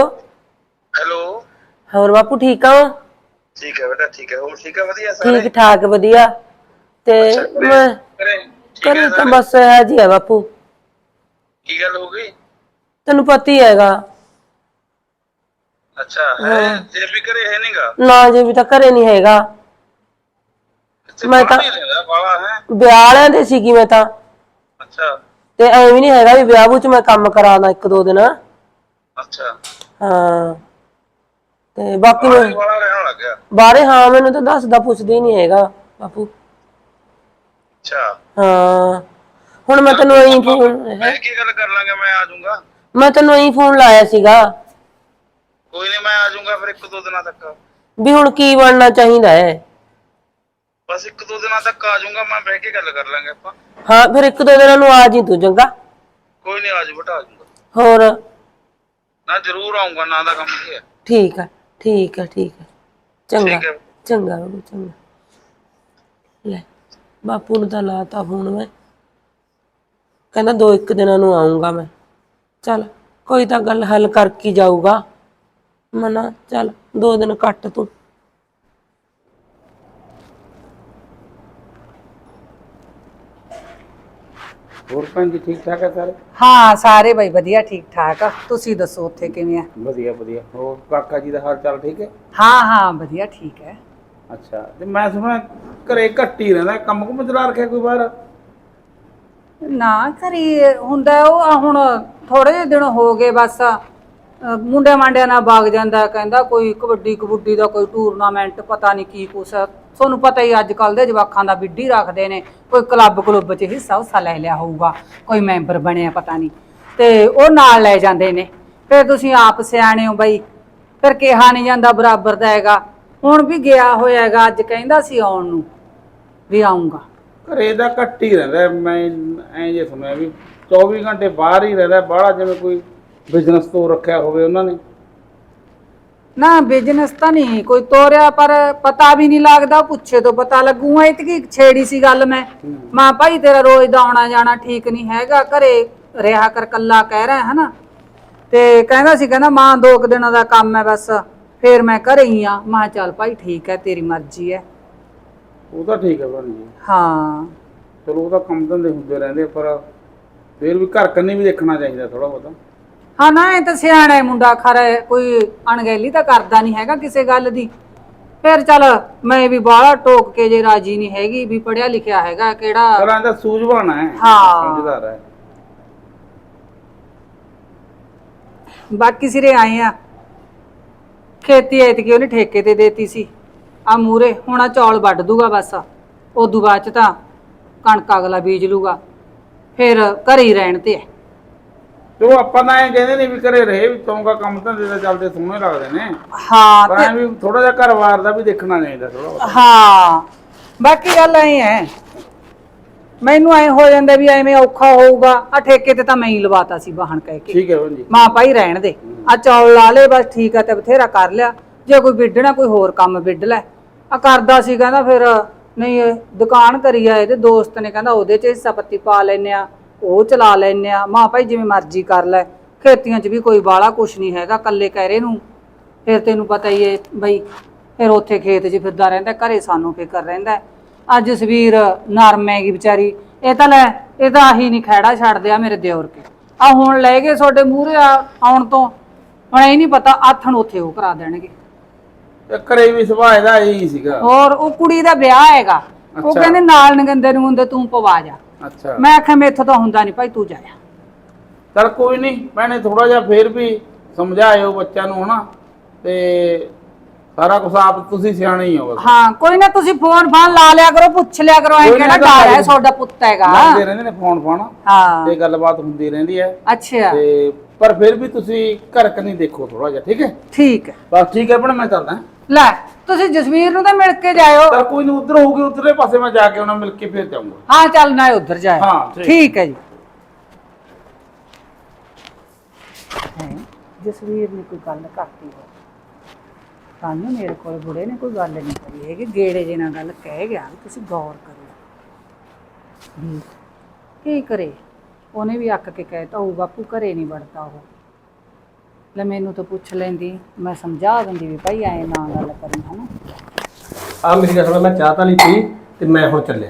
ਹੈਲੋ? ਹੋਰ ਬਾਪੂ ਠੀਕ ਆ ਠੀਕ ਹੈ ਬੇਟਾ ਠੀਕ ਹੈ। ਹੋਰ ਠੀਕ ਹੈ? ਵਧੀਆ ਸਾਰੇ? ਠੀਕ ਠਾਕ ਵਧੀਆ। ਤੇ ਮੈਂ ਕਰੇ ਠੀਕ ਹੈ ਤਾਂ ਸਾਰੇ? ਬਸ ਹੈ ਜੀ ਹੈ ਬਾਪੂ। ਕੀ ਗੱਲ ਹੋ ਗਈ? ਤੈਨੂੰ ਪਤਾ ਹੀ ਹੈਗਾ। ਅੱਛਾ ਹੈ? ਜੇ ਵੀ ਕਰੇ ਹੈ ਨਹੀਂਗਾ ਨਾ ਜੇ ਵੀ ਤਾਂ ਘਰੇ ਨਹੀਂ ਹੈਗਾ। ਮੈਂ ਤਾਂ- ਲੈਂਦਾ ਬਾਲਾ ਹੈ? ਵਿਆਹ ਵਾਲਿਆਂ ਦੇ ਸੀਗੀ ਮੈਂ ਤਾਂ। ਅੱਛਾ। ਤੇ ਐਵੇਂ ਨਹੀਂ ਹੈਗਾ ਵੀ ਵਿਆਹ ਵਿੱਚ ਮੈਂ ਕੰਮ ਕਰਾਉਣਾ ਇੱਕ ਦੋ ਦਿਨ। ਅੱਛਾ। ਹਾਂ। ਤੇ ਬਾਕੀ ਮੈਂ ਬਾਲਾ ਰਹਿਣ ਲੱਗ ਗਿਆ? ਬਾਹਰੇ ਹਾਂ ਮੈਨੂੰ ਤਾਂ ਦੱਸਦਾ ਪੁੱਛਦਾ ਹੀ ਨਹੀਂ ਹੈਗਾ ਬਾਪੂ। ਅੱਛਾ। ਹਾਂ। ਹੁਣ ਮੈਂ ਤੈਨੂੰ ਇਹੀ ਫੋਨ ਮੈਂ ਕੀ ਗੱਲ ਕਰ ਲਾਂਗੇ ਮੈਂ ਆ ਜਾਊਂਗਾ। ਮੈਂ ਤੈਨੂੰ ਇਹੀ ਫੋਨ ਲਾਇਆ ਸੀਗਾ। ਕੋਈ ਨਹੀਂ ਮੈਂ ਆ ਜਾਊਂਗਾ ਫਿਰ ਇੱਕ ਦੋ ਦਿਨਾਂ ਤੱਕ। ਵੀ ਹੁਣ ਕੀ ਬਣਨਾ ਚਾਹੀਦਾ ਹੈ? ਬਸ ਇੱਕ ਦੋ ਦਿਨਾਂ ਤੱਕ ਆ ਜਾਊਂਗਾ ਮੈਂ ਬਹਿ ਕੇ ਗੱਲ ਕਰ ਲਾਂਗੇ ਆਪਾਂ। ਹਾਂ ਫਿਰ ਇੱਕ ਦੋ ਦਿਨਾਂ ਨੂੰ ਆ ਜੀ ਤੂੰ ਚੰਗਾ। ਕੋਈ ਨਹੀਂ ਆ ਜਾਊ ਬੇਟਾ ਆ ਜਾਊਂਗਾ। ਹੋਰ? ਨਾ ਜ਼ਰੂਰ ਆਊਂਗਾ ਨਾ ਦਾ ਕੰਮ ਕੀ ਹੈ। ਠੀਕ ਹੈ ਠੀਕ ਹੈ ਠੀਕ ਹੈ ਚੰਗਾ ਠੀਕ ਹੈ। ਚੰਗਾ ਬਾਬੂ ਚੰਗਾ। ਲੈ ਬਾਪੂ ਨੂੰ ਤਾਂ ਲਾਤਾ ਫੋਨ ਮੈਂ। ਕਹਿੰਦਾ ਦੋ ਇੱਕ ਦਿਨਾਂ ਨੂੰ ਆਉਂਗਾ ਮੈਂ। ਚੱਲ ਕੋਈ ਤਾਂ ਗੱਲ ਹੱਲ ਕਰਕੇ ਜਾਊਗਾ। ਮਨਾ ਚੱਲ ਦੋ ਦਿਨ ਕੱਟ ਤੂੰ ਹੋਰ ਭੈਣ ਜੀ ਠੀਕ ਠਾਕ ਹੈ ਸਾਰੇ? ਹਾਂ ਸਾਰੇ ਬਈ ਵਧੀਆ ਠੀਕ ਠਾਕ ਆ। ਤੁਸੀਂ ਦੱਸੋ ਉੱਥੇ ਕਿਵੇਂ ਆ? ਵਧੀਆ ਵਧੀਆ। ਹੋਰ ਕਾਕਾ ਜੀ ਦਾ ਹਾਲ ਚਾਲ ਠੀਕ ਹੈ? ਹਾਂ ਹਾਂ ਵਧੀਆ ਠੀਕ ਹੈ। ਅੱਛਾ ਤੇ ਮੈਂ ਸੁਣਿਆ ਘਰੇ ਘੱਟ ਹੀ ਰਹਿੰਦਾ ਕੰਮ ਕੁਮ ਚਲਾ ਰੱਖਿਆ ਕੋਈ ਬਾਹਰ? ਨਾ ਘਰੇ ਹੁੰਦਾ ਉਹ ਆ ਹੁਣ ਥੋੜੇ ਜਿਹੇ ਦਿਨ ਹੋ ਗਏ ਬਸ ਅਹ ਮੁੰਡੇ ਮਾਂਡਿਆਂ ਨਾਲ ਬਾਗ ਜਾਂਦਾ ਕਹਿੰਦਾ ਕੋਈ ਕਬੱਡੀ ਕਬੁੱਡੀ ਦਾ ਕੋਈ ਟੂਰਨਾਮੈਂਟ ਪਤਾ ਨਹੀਂ ਕੀ ਕੁਛ ਆ। ਤੁਹਾਨੂੰ ਪਤਾ ਹੀ ਅੱਜ ਕੱਲ ਦੇ ਜਵਾਕਾਂ ਦਾ ਬਿੱਡੀ ਰੱਖਦੇ ਨੇ। ਕੋਈ ਕਲੱਬ ਕਲੁੱਬ 'ਚ ਹਿੱਸਾ ਹੁੱਸਾ ਲੈ ਲਿਆ ਹੋਊਗਾ, ਕੋਈ ਮੈਂਬਰ ਬਣਿਆ ਪਤਾ ਨਹੀਂ। ਤੇ ਉਹ ਨਾਲ ਲੈ ਜਾਂਦੇ ਨੇ। ਫਿਰ ਤੁਸੀਂ ਆਪ ਸਿਆਣੇ ਹੋ ਬਈ, ਫਿਰ ਕਿਹਾ ਨਹੀਂ ਜਾਂਦਾ ਬਰਾਬਰ ਦਾ ਹੈਗਾ। ਹੁਣ ਵੀ ਗਿਆ ਹੋਇਆ ਹੈਗਾ, ਅੱਜ ਕਹਿੰਦਾ ਸੀ ਆਉਣ ਨੂੰ ਵੀ ਆਉਂਗਾ ਘਰੇ ਦਾ ਘੱਟ ਹੀ ਰਹਿੰਦਾ ਮੈਂ ਐਂ ਜੇ ਸੁਣਿਆ ਵੀ 24 ਘੰਟੇ ਬਾਹਰ ਹੀ ਰਹਿੰਦਾ ਬਾਹਲਾ ਜਿਵੇਂ ਕੋਈ ਬਿਜ਼ਨਸ ਤੋਂ ਰੱਖਿਆ ਹੋਵੇ ਉਹਨਾਂ ਨੇ। ਨਾ ਬਿਜ਼ਨਸ ਤਾਂ ਨਹੀਂ ਕੋਈ ਤੋਰਿਆ ਪਰ ਪਤਾ ਵੀ ਨਹੀਂ ਲੱਗਦਾ ਪੁੱਛੇ ਤੋਂ ਪਤਾ ਲੱਗੂਗਾ ਇਹ ਤੇ ਕੀ ਛੇੜੀ ਸੀ ਗੱਲ ਮੈਂ। ਮਾਂ ਭਾਈ ਤੇਰਾ ਰੋਜ਼ ਦਾ ਆਉਣਾ ਜਾਣਾ ਠੀਕ ਨਹੀਂ ਹੈਗਾ ਘਰੇ ਰਿਹਾ ਕਰ ਕੱਲਾ ਕਹਿ ਰਿਹਾ ਹਨਾ। ਤੇ ਕਹਿੰਦਾ ਸੀ ਕਹਿੰਦਾ ਮਾਂ ਦੋ ਕੁ ਦਿਨਾਂ ਦਾ ਕੰਮ ਹੈ ਬਸ ਫੇਰ ਮੈਂ ਘਰੇ ਹੀ ਆ। ਮਾਂ ਚੱਲ ਭਾਈ ਠੀਕ ਹੈ ਤੇਰੀ ਮਰਜ਼ੀ ਹੈ। ਉਹ ਤਾਂ ਠੀਕ ਹੈ ਭੈਣ ਜੀ। ਹਾਂ। ਚਲੋ ਉਹਦਾ ਕੰਮ ਧੰਦੇ ਹੁੰਦੇ ਰਹਿੰਦੇ ਪਰ ਫਿਰ ਵੀ ਘਰ ਕੰਨੀ ਵੀ ਦੇਖਣਾ ਚਾਹੀਦਾ ਥੋੜਾ ਬਹੁਤਾ। ਹਾਂ ਨਾ ਇਹ ਤਾਂ ਸਿਆਣਾ ਹੈ ਮੁੰਡਾ ਖਰਾ ਹੈ, ਕੋਈ ਅਣਗਹਿਲੀ ਤਾਂ ਕਰਦਾ ਨਹੀਂ ਹੈਗਾ ਕਿਸੇ ਗੱਲ ਦੀ। ਫਿਰ ਚੱਲ ਮੈਂ ਵੀ ਬਾਹਲਾ ਟੋਕ ਕੇ ਜੇ ਰਾਜੀ ਨਹੀਂ ਹੈਗੀ ਵੀ ਪੜਿਆ ਲਿਖਿਆ ਹੈਗਾ ਕਿਹੜਾ ਕਰਾਂ ਦਾ ਸੂਝਵਾਨ ਹੈ ਹਾਂ। ਸਮਝਦਾਰ ਹੈ ਬਾਕੀ ਸਿਰੇ ਆਏ ਆ। ਖੇਤੀ ਐਤਕੀ ਉਹਨੇ ਠੇਕੇ ਤੇ ਦੇਤੀ ਸੀ। ਆ ਮੂਰੇ ਹੁਣ ਆ ਚੌਲ ਵੱਢ ਦੂਗਾ ਬਸ। ਉਦੋਂ ਬਾਅਦ ਚ ਤਾਂ ਕਣਕ ਅਗਲਾ ਬੀਜ ਲੂਗਾ। ਫਿਰ ਘਰੇ ਹੀ ਰਹਿਣ ਤੇ ਹੈ ਚਲੋ ਆਪਾਂ ਤਾਂ ਐਂ ਕਹਿੰਦੇ ਨਹੀਂ ਵੀ ਘਰੇ ਰਹੇ ਵੀ ਚੌਂਕਾ ਕੰਮ ਧੰਦੇ ਦਾ ਚੱਲਦੇ ਸੋਹਣੇ ਲੱਗਦੇ ਨੇ। ਹਾਂ ਪਰ ਐਂ ਵੀ ਥੋੜਾ ਜਿਹਾ ਘਰ-ਬਾਰ ਦਾ ਵੀ ਦੇਖਣਾ ਚਾਹੀਦਾ ਥੋੜਾ ਹਾਂ ਬਾਕੀ ਗੱਲ ਐ ਹੈ ਮੈਨੂੰ ਐ ਹੋ ਜਾਂਦਾ ਵੀ ਐਵੇਂ ਔਖਾ ਹੋਊਗਾ। ਆ ਠੇਕੇ ਤੇ ਤਾਂ ਮੈਂ ਹੀ ਲਵਾਤਾ ਸੀ ਵਾਹਣ ਕਹਿ ਕੇ। ਠੀਕ ਹੈ ਭੈਣ ਜੀ। ਮਾਂ ਭਾਈ ਰਹਿਣ ਦੇ। ਆ ਚੌਲ ਲਾ ਲੇ ਬਸ ਠੀਕ ਆ ਤੇ ਬਥੇਰਾ ਕਰ ਲਿਆ। ਜੇ ਕੋਈ ਬਿੱਡਣਾ ਕੋਈ ਹੋਰ ਕੰਮ ਬਿੱਡ ਲੈ। ਆ ਕਰਦਾ ਸੀ ਕਹਿੰਦਾ ਫਿਰ ਨਹੀਂ ਇਹ ਦੁਕਾਨ ਕਰੀ ਆ ਇਹਦੇ ਦੋਸਤ ਨੇ ਕਹਿੰਦਾ ਉਹਦੇ ਚ ਹਿੱਸਾ ਪੱਤੀ ਪਾ ਲੈਨੇ ਆ। ਉਹ ਚਲਾ ਲੈਨੇ ਆ। ਮਾਂ ਭਾਈ ਜਿਵੇਂ ਮਰਜ਼ੀ ਕਰ ਲੈ। ਖੇਤੀਆਂ 'ਚ ਵੀ ਕੋਈ ਬਾਲਾ ਕੁਛ ਨਹੀਂ ਹੈਗਾ ਕੱਲੇ ਕਹਿਰੇ ਨੂੰ। ਫਿਰ ਤੈਨੂੰ ਪਤਾ ਹੀ ਏ ਬਈ ਫਿਰ ਉੱਥੇ ਖੇਤ 'ਚ ਫਿਰਦਾ ਰਹਿੰਦਾ ਘਰੇ ਸਾਨੂੰ ਫਿਕਰ ਰਹਿੰਦਾ। ਅੱਜ ਸਵੀਰ ਨਰਮ ਹੈਗੀ ਵਿਚਾਰੀ। ਇਹ ਤਾਂ ਲੈ ਇਹ ਤਾਂ ਆਹੀ ਨਹੀਂ ਖੈੜਾ ਛੱਡਦੇ ਆ ਮੇਰੇ ਦਿਓਰ ਕੇ। ਆ ਹੁਣ ਲੈ ਗਏ ਤੁਹਾਡੇ ਮੂਹਰੇ ਆ ਆਉਣ ਤੋਂ। ਹੁਣ ਇਹ ਨਹੀਂ ਪਤਾ ਆਥਣ ਉੱਥੇ ਉਹ ਕਰਾ ਦੇਣਗੇ। ਘਰੇ ਵੀ ਸੁਭਾਅ ਦਾ ਇਹੀ ਸੀਗਾ। ਹੋਰ ਉਹ ਕੁੜੀ ਦਾ ਵਿਆਹ ਹੈਗਾ। ਉਹ ਅੱਛਾ। ਕਹਿੰਦੇ ਨਾਲ ਨਗੰਦੇ ਨੂੰ ਹੁੰਦੇ ਤੂੰ ਪਵਾ ਜਾ। ਅੱਛਾ। ਮੈਂ ਆਖਿਆ ਮੇਥੋਂ ਤਾਂ ਹੁੰਦਾ ਨਹੀਂ ਭਾਈ ਤੂੰ ਜਾਇਆ। ਚਲ ਕੋਈ ਨਹੀਂ ਭੈਣੇ ਥੋੜਾ ਜਿਹਾ ਫੇਰ ਵੀ ਸਮਝਾਇਓ ਬੱਚਿਆਂ ਨੂੰ ਹਨਾ? ਤੇ ਸਾਰਾ ਕੁਝ ਆਪ ਤੁਸੀਂ ਸਿਆਣੇ ਹੀ ਹੋ ਬਸ। ਹਾਂ ਕੋਈ ਨਾ ਤੁਸੀਂ ਫੋਨ ਫਾਨ ਲਾ ਲਿਆ ਕਰੋ ਪੁੱਛ ਲਿਆ ਕਰੋ ਐ ਕੋਈ ਨਾ ਕਿਹੜਾ ਡਰ ਹੈ। ਤੁਹਾਡਾ ਪੁੱਤ ਹੈਗਾ। ਲਾਉਂਦੇ ਰਹਿੰਦੇ ਨੇ ਫੋਨ ਫਾਨ। ਹਾਂ। ਤੇ ਗੱਲਬਾਤ ਹੁੰਦੀ ਰਹਿੰਦੀ ਹੈ। ਅੱਛਾ। ਤੇ ਪਰ ਫਿਰ ਵੀ ਤੁਸੀਂ ਘਰ ਕਨੀ ਦੇਖੋ ਥੋੜਾ ਜਿਹਾ ਠੀਕ ਹੈ? ਠੀਕ ਹੈ। ਬਸ ਠੀਕ ਹੈ ਭੈਣੇ ਮੈਂ ਚੱਲਦਾ। ਲੈ। ਤੁਸੀਂ ਜਸਵੀਰ ਨੂੰ ਤਾਂ ਮਿਲ ਕੇ ਜਾਇਓ। ਚਲ ਕੋਈ ਨਹੀਂ ਉਧਰ ਹੋਊਗੀ ਉਧਰਲੇ ਪਾਸੇ ਮੈਂ ਜਾ ਕੇ ਉਹਨਾਂ ਮਿਲ ਕੇ ਫੇਰ ਜਾਊਂਗਾ। ਹਾਂ ਚੱਲ ਨਾ ਉਧਰ ਜਾਇਓ। ਹਾਂ, ਠੀਕ। ਹੈ ਜੀ। ਹੈਂ, ਜਸਵੀਰ ਨੇ ਕੋਈ ਗੱਲ ਕਰਤੀ ਹੋ? ਸਾਨੂੰ ਮੇਰੇ ਕੋਲ ਬੁੜੇ ਨੇ ਕੋਈ ਗੱਲ ਨਹੀਂ ਕਰੀ ਹੈਗੀ ਗੇੜੇ ਜੇ ਨਾਲ ਗੱਲ ਕਹਿ ਗਿਆ ਵੀ ਤੁਸੀਂ ਗੌਰ ਕਰੋ। ਵੀ ਕੀ ਕਰੇ? ਉਹਨੇ ਵੀ ਅੱਕ ਕੇ ਕਹਿਤਾ ਉਹ ਬਾਪੂ ਘਰੇ ਨਹੀਂ ਵੜਦਾ ਉਹ। ਲੈ ਮੈਨੂੰ ਤਾਂ ਪੁੱਛ ਲੈਂਦੀ ਮੈਂ ਸਮਝਾ ਦਿੰਦੀ ਵੀ ਭਾਈ ਐ ਨਾ ਗੱਲ ਕਰੀ ਹਨਾ? ਆ ਮੇਰੀ ਗੱਲ ਸੁਣ ਮੈਂ ਚਾਹ ਤਾਂ ਲਈ ਪੀ ਤੇ ਮੈਂ ਹੁਣ ਚੱਲਿਆ।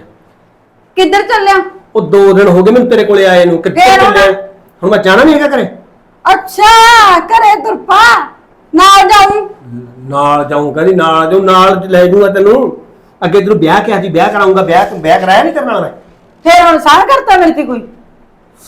ਕਿੱਧਰ ਚੱਲਿਆ? ਉਹ ਦੋ ਦਿਨ ਹੋ ਗਏ ਮੈਨੂੰ ਤੇਰੇ ਕੋਲੇ ਆਏ ਨੂੰ ਕਿੱਥੇ ਫੇਰ ਹੁਣ? ਚੱਲਿਆ ਹੁਣ ਮੈਂ ਜਾਣਾ ਨਹੀਂ ਹੈਗਾ ਘਰੇ? ਅੱਛਾ ਘਰੇ ਤੁਰਪਾ ਨਾਲ ਜਾਉਂ ਨਾਲ ਜਾਊਂ ਕਹਿੰਦੀ ਨਾਲ ਜਾਊਂ ਨਾਲ ਲੈ ਜਾਊਂਗਾ ਤੈਨੂੰ। ਅੱਗੇ ਤੈਨੂੰ ਵਿਆਹ ਕਿਹਾ ਸੀ ਵਿਆਹ ਕਰਾਉਂਗਾ ਵਿਆਹ ਵਿਆਹ ਕਰਾਇਆ ਨਹੀਂ ਤੇਰੇ ਨਾਲ ਮੈਂ? ਫੇਰ ਹੁਣ ਸਾਹ ਕਰਤਾ ਮੇਰੇ ਤੇ ਕੋਈ?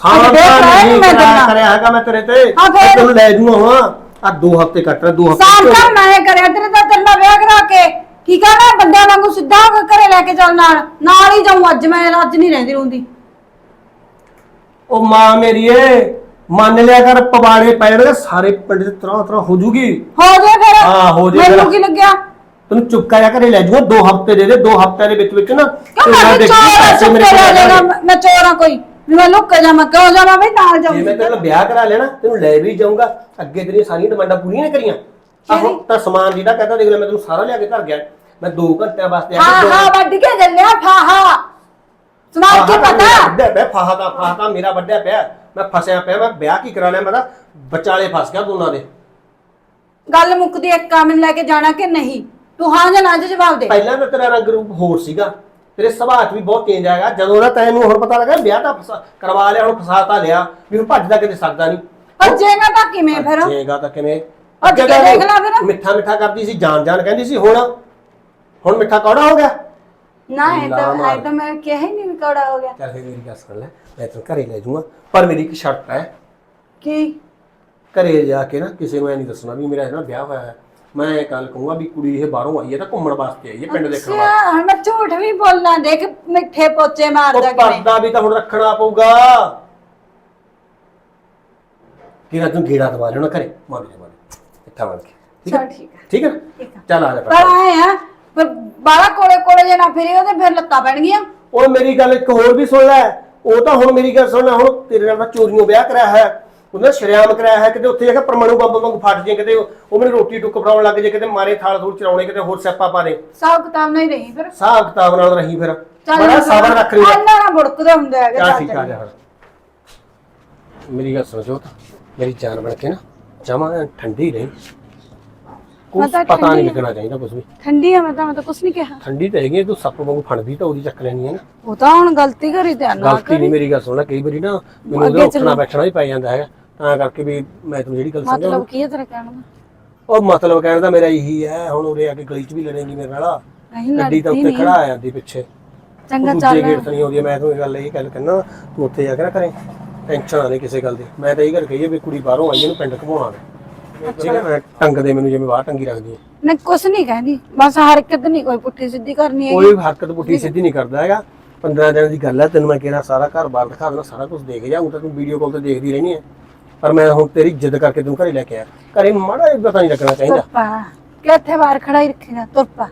ਸਾਰਾ ਅੱਗੇ ਵਿਆਹ ਕਰਾਇਆ ਨੀ ਨਹੀਂ ਮੈਂ ਤੇਰੇ ਕਰਾਇਆ ਨਾਲ। ਕਰਿਆ ਹੈਗਾ ਮੈਂ ਤੇਰੇ ਤੇ ਹਾਂ ਫੇਰ? ਮੈਂ ਤੈਨੂੰ ਲੈ ਜਾਊਂਗਾ ਹੁਣ ਆ ਦੋ ਹਫ਼ਤੇ ਕੱਟ ਰਿਹਾ ਦੋ ਹਫ਼ਤੇ ਸਾਮ ਕਰ ਮੈਂ ਕਰਿਆ ਤੇਰੇ ਤਾਂ ਤੇਰੇ ਨਾਲ ਵਿਆਹ ਕਰਾ ਕੇ। ਕੀ ਕਹਣਾ ਬੰਦਿਆਂ ਵਾਂਗੂ ਸਿੱਧਾ ਹੋ ਕੇ ਘਰੇ ਲੈ ਕੇ ਚੱਲ ਨਾਲ। ਨਾਲ ਹੀ ਜਾਉਂ ਅੱਜ ਮੈਂ ਅੱਜ ਨਹੀਂ ਰਹਿੰਦੀ ਰਹੂੰਦੀ ਉਹ ਮਾਂ ਮੇਰੀ ਏ ਮੰਨ ਲਿਆ ਕਰ ਪਵਾੜੇ ਪੈ ਰਹੇ ਸਾਰੇ ਪਿੰਡ ਦੇ ਤਰ੍ਹਾਂ ਤਰ੍ਹਾਂ ਹੋ ਜੂਗੀ। ਹੋ ਜੇ ਫਿਰ। ਹਾਂ, ਹੋ ਜੇ ਫਿਰ। ਮੈਨੂੰ ਕੀ ਲੱਗਿਆ? ਤੈਨੂੰ ਚੁੱਪ ਕਰਿਆ ਘਰੇ ਲੈ ਜਾਊਂਗਾ ਦੋ ਹਫ਼ਤੇ ਦੇ ਦੇ ਦੋ ਹਫ਼ਤਿਆਂ ਦੇ ਵਿੱਚ ਵਿੱਚ ਨਾ। ਕਿਉਂ ਤੇਰਾ ਮੈਂ ਦੇਖੀ ਚੋਰ ਪੈਸੇ ਮੇਰੇ ਸੁੱਤੇ ਕੋਲ ਰਹਿ ਆ ਜਾਏਗਾ ਜਾਣਗੇ। ਮੈਂ ਚੋਰਾਂ ਕੋਈ। ਵੀ ਮੈਂ ਲੁੱਕ ਜਾਵਾਂ ਕਿਉਂ ਜਾਵਾਂ ਬਈ? ਨਾਲ ਜੇ ਮੈਂ ਤੇਰੇ ਨਾਲ ਵਿਆਹ ਕਰਾ ਲੈਣਾ ਤੈਨੂੰ ਲੈ ਵੀ ਜਾਊਂਗਾ। ਅੱਗੇ ਤੇਰੀਆਂ ਸਾਰੀਆਂ ਡਿਮਾਂਡਾਂ ਪੂਰੀਆਂ ਨਹੀਂ ਕਰੀਆਂ। ਆਹੋ ਤਾਂ ਸਮਾਨ ਜਿਹੜਾ ਕਹਿੰਦਾ ਦੇਖ ਲੈ ਮੈਂ ਤੈਨੂੰ ਸਾਰਾ ਲਿਆ ਕੇ ਧਰ ਗਿਆ। ਮੈਂ 2 ਘੰਟਿਆਂ ਵਾਸਤੇ ਹਾਂ ਦੋ- ਹਾਂ ਵੱਢ ਕੇ ਚੱਲਿਆ ਫਾਹਾ। ਸੁਣਾ ਕੇ ਪਤਾ? ਵੱਡਿਆ ਪਿਆ ਫਾਹਾ ਦਾ ਫਾਹਾ ਤਾਂ ਮੇਰਾ ਵੱਡਿਆ ਪਿਆ। ਮੈਂ ਫਸਿਆ ਪਿਆ ਮੈਂ ਵਿਆਹ ਕੀ ਕਰਾ ਲਿਆ ਮੈਂ ਤਾਂ ਵਿਚਾਲੇ ਫਸ ਗਿਆ ਦੋਨਾਂ ਦੇ। ਗੱਲ ਮੁੱਕਦੀ ਇੱਕ ਕੰਮ ਨੂੰ ਲੈ ਕੇ ਜਾਣਾ ਕਿ ਨਹੀਂ? ਤੂੰ ਹਾਂ ਜਾਂ ਨਾ ਚ ਜਵਾਬ ਦੇ। ਪਹਿਲਾਂ ਤਾਂ ਤੇਰਾ ਰੰਗ ਰੂਪ ਹੋਰ ਸੀਗਾ। ਤੇਰੇ ਸੁਭਾਅ 'ਚ ਵੀ ਬਹੁਤ ਚੇਂਜ ਆਏਗਾ। ਜਦੋਂ ਦਾ ਤੈਨੂੰ ਹੁਣ ਪਤਾ ਲੱਗਾ ਵਿਆਹ ਤਾਂ ਫਸਾ- ਕਰਵਾ ਲਿਆ ਹੁਣ ਫਸਾਤਾ ਲਿਆ ਵੀ ਹੁਣ ਭੱਜਦਾ ਕਿਤੇ ਸਕਦਾ ਨਹੀਂ। ਭੱਜੇਗਾ ਤਾਂ ਕਿਵੇਂ ਫਿਰ? ਜੇਗਾ ਤਾਂ ਕਿਵੇਂ? ਭੱਜ ਕੇ ਦੇਖ ਲਾ ਫਿਰ। ਮਿੱਠਾ ਮਿੱਠਾ ਕਰਦੀ ਸੀ ਜਾਨ ਜਾਨ ਕਹਿੰਦੀ ਸੀ ਹੁਣ ਹੁਣ ਮਿੱਠਾ ਕੌੜਾ ਹੋ ਗਿਆ? ਨਾ ਇਹ ਤਾਂ ਮਾਰ। ਇਹ ਤਾਂ ਮੈਂ ਕਿਹਾ ਹੀ ਨਹੀਂ ਵੀ ਕੌੜਾ ਹੋ ਗਿਆ। ਚੱਲ ਫੇ ਮੇਰੀ ਗੱਲ ਸੁਣ ਲੈ ਮੈਂ ਤੈਨੂੰ ਘਰੇ ਲੈ ਜਾਊਂਗਾ ਪਰ ਮੇਰੀ ਇੱਕ ਸ਼ਰਤ ਹੈ। ਕੀ? ਘਰੇ ਜਾ ਕੇ ਨਾ ਕਿਸੇ ਨੂੰ ਐ ਨਹੀਂ ਦੱਸਣਾ ਵੀ ਮੇਰਾ ਇਹਨਾਂ ਵਿਆਹ ਹੋਇਆ ਹੈ। ਮੈਂ ਇਹ ਗੱਲ ਕਹੂੰਗਾ ਵੀ ਕੁੜੀ ਇਹ ਬਾਹਰੋਂ ਆਈ ਹੈ ਤਾਂ ਘੁੰਮਣ ਵਾਸਤੇ ਆਈ ਹੈ ਪਿੰਡ ਦੇਖਣ ਵਾਸਤੇ। ਅੱਛਾ ਹੁਣ ਮੈਂ ਝੂਠ ਵੀ ਬੋਲਣਾ ਦੇਖ ਮਿੱਠੇ ਪੋਚੇ ਮਾਰਦਾ ਉਹ ਕਿਵੇਂ। ਪਰਦਾ ਵੀ ਤਾਂ ਹੁਣ ਰੱਖਣਾ ਪਊਗਾ। ਕਿਰਾ ਤੂੰ ਗੇੜਾ ਦਵਾ ਲੈਣਾ ਘਰੇ? ਮਾਰ ਦੇ ਮਾਰ ਇੱਥਾ ਬਣ ਕੇ ਠੀਕ ਚਲ ਹੈ। ਠੀਕ ਹੈ? ਠੀਕ ਚੱਲ ਆ ਜਾ ਪਰ ਫਿਰ। ਆਏ ਆ ਪਰ ਬਾਲਾ ਕੋਲੇ ਕੋਲੇ ਜੇ ਨਾ ਫਿਰੇ ਉਹਦੇ ਫਿਰ ਲੱਤਾਂ ਪੈਣਗੀਆਂ। ਉਹ ਮੇਰੀ ਗੱਲ ਇੱਕ ਹੋਰ ਵੀ ਸੁਣ ਲੈ। ਉਹ ਤਾਂ ਹੁਣ ਮੇਰੀ ਗੱਲ ਸੁਣ ਲੈ ਹੁਣ ਤੇਰੇ ਨਾਲ ਮੈਂ ਚੋਰੀਆਂ ਵਿਆਹ ਕਰਾਇਆ ਹੈ। ਉਹਨੇ ਸ਼ਰਿਆਮ ਕਰਾਇਆ ਹੈ ਕਿਤੇ ਉੱਥੇ ਜਾ ਕੇ ਪਰਮਾਣੂ ਬੰਬ ਵਾਂਗ ਫਟ ਜੇ ਕਿਤੇ ਉਹ ਮੈਨੂੰ ਰੋਟੀ ਟੁੱਕ ਫੜਾਉਣ ਲੱਗ ਜੇ ਕਿਤੇ ਮਾਰੇ ਥਾਲ ਥੂਲ ਚਰਾਉਣੇ ਕਿਤੇ ਹੋਰ ਸਿਆਪਾ ਪਾ ਦੇ। ਸਭ ਕਿਤਾਬ ਨਹੀਂ ਰਹੀ ਫਿਰ। ਹਿਸਾਬ ਕਿਤਾਬ ਨਾਲ ਰਹੀ ਫਿਰ। ਬੜਾ ਸਬਰ ਰੱਖ ਨਾ ਬੁੜਕਦੇ ਹੁੰਦੇ ਹੈਗੇ ਚੱਲ ਚੱਲ ਠੀਕ ਆ ਜਾ ਫਿਰ। ਮੇਰੀ ਗੱਲ ਸੁਣ ਜੋਤ ਮੇਰੀ ਜਾਨ ਬਣ ਕੇ ਨਾ ਜਮਾ ਠੰਡੀ ਰਹੀ। ਪਤਾ ਠੰਡੀ ਨਹੀਂ। ਲੱਗਣਾ ਚਾਹੀਦਾ ਕੁਝ ਵੀ। ਠੰਡੀ ਆ ਮੈਂ ਤਾਂ ਮੈਂ ਤਾਂ ਕੁਝ ਨਹੀਂ ਕਿਹਾ। ਠੰਡੀ ਤਾਂ ਹੈਗੀ ਹੈ, ਤੂੰ ਸੱਪ ਵਾਂਗੂ ਫੜਦੀ ਤਾਂ ਉਹਦੀ ਚੱਕ ਲੈਣੀ ਹੈ ਨਾ। ਉਹ ਤਾਂ ਹੁਣ ਗਲਤੀ ਕਰੀ ਤੇ ਨਾ ਗਲਤੀ ਨਹੀਂ ਮੇਰੀ ਗੱਲ ਸੁਣ ਲੈ ਕਈ ਵਾਰੀ ਨਾ ਮੈਨੂੰ ਉਹਦਾ ਉੱਠਣਾ ਬੈਠਣਾ ਵੀ ਪੈ ਜਾਂਦਾ ਹੈਗਾ। ਤਾਂ ਕਰਕੇ ਵੀ ਮੈਂ ਤੈਨੂੰ ਜਿਹੜੀ ਗੱਲ ਸਮਝਾਉਂ। ਮਤਲਬ ਕੀ ਹੈ ਤੇਰੇ ਕਹਿਣ ਦਾ? ਉਹ ਮਤਲਬ ਕਹਿਣ ਦਾ ਮੇਰਾ ਇਹੀ ਹੈ ਹੁਣ ਉਰੇ ਆ ਕੇ ਗਲੀ 'ਚ ਵੀ ਲੜੇਂਗੀ ਮੇਰੇ ਨਾਲ। ਨਹੀਂ ਗੱਡੀ ਤਾਂ ਉੱਤੇ ਖੜਾ ਆ ਜਾਂਦੀ ਪਿੱਛੇ। ਚੰਗਾ ਉਹ ਦੂਜੇ ਗੇਟ ਤੋਂ ਨਹੀਂ ਆਉਂਦੀ ਮੈਂ ਤੁਹਾਨੂੰ ਇਹ ਗੱਲ ਇਹ ਗੱਲ ਕਹਿੰਦਾ ਤੂੰ ਉੱਥੇ ਜਾ ਕੇ ਨਾ ਕਰੇ। ਟੈਨਸ਼ਨ ਨਾ ਲੈ ਕਿਸੇ ਗੱਲ ਦੀ। ਮੈਂ ਤਾਂ ਇਹ ਗੱਲ ਕਹੀ ਹੈ ਵੀ ਕੁੜੀ ਬਾਹਰੋਂ ਆਈ ਇਹਨੂੰ ਪਿੰਡ ਘਮਾਉਣਾ। ਨੇ ਠੀਕ ਹੈ ਮੈਂ ਟੰਗ ਦੇ ਮੈਨੂੰ ਜਿਵੇਂ ਬਾਹਰ ਟੰਗੀ ਰੱਖਦੀ ਹੈ ਨਹੀਂ ਕੁਛ ਨਹੀਂ ਕਹਿੰਦੀ। ਬਸ ਹਰਕਤ ਨਹੀਂ ਕੋਈ ਪੁੱਠੀ ਸਿੱਧੀ ਕਰਨੀ ਹੈ ਕੋਈ ਹਰਕਤ ਪੁੱਠੀ ਸਿੱਧੀ ਨਹੀਂ ਕਰਦਾ ਹੈਗਾ। 15 ਦਿਨ ਦੀ ਗੱਲ ਹੈ ਤੈਨੂੰ ਮੈਂ ਕਿਹਾ ਸਾਰਾ ਘਰ ਬਾਹਰ ਦਿਖਾ ਦੇਣਾ ਸਾਰਾ ਕੁਝ ਦੇਖ ਜਾ ਹੁਣ ਤਾਂ ਤੂੰ ਵੀਡੀਓ ਕਾਲ ਤੇ ਦੇਖਦੀ ਰਹਿਣੀ ਹੈ ਪਰ ਮੈਂ ਹੁਣ ਤੇਰੀ ਜਿੱਦ ਕਰਕੇ ਤੈਨੂੰ ਘਰੇ ਲੈ ਕੇ ਆਇਆ ਘਰੇ ਮਾੜਾ ਜਿਹਾ ਪਤਾ ਨਹੀਂ ਲੱਗਣਾ ਚਾਹੀਦਾ। ਤੁਰਪਾ ਕਿੱਥੇ ਬਾਹਰ ਖੜਾ ਹੀ ਰੱਖੇਗਾ ਤੁਰਪਾ।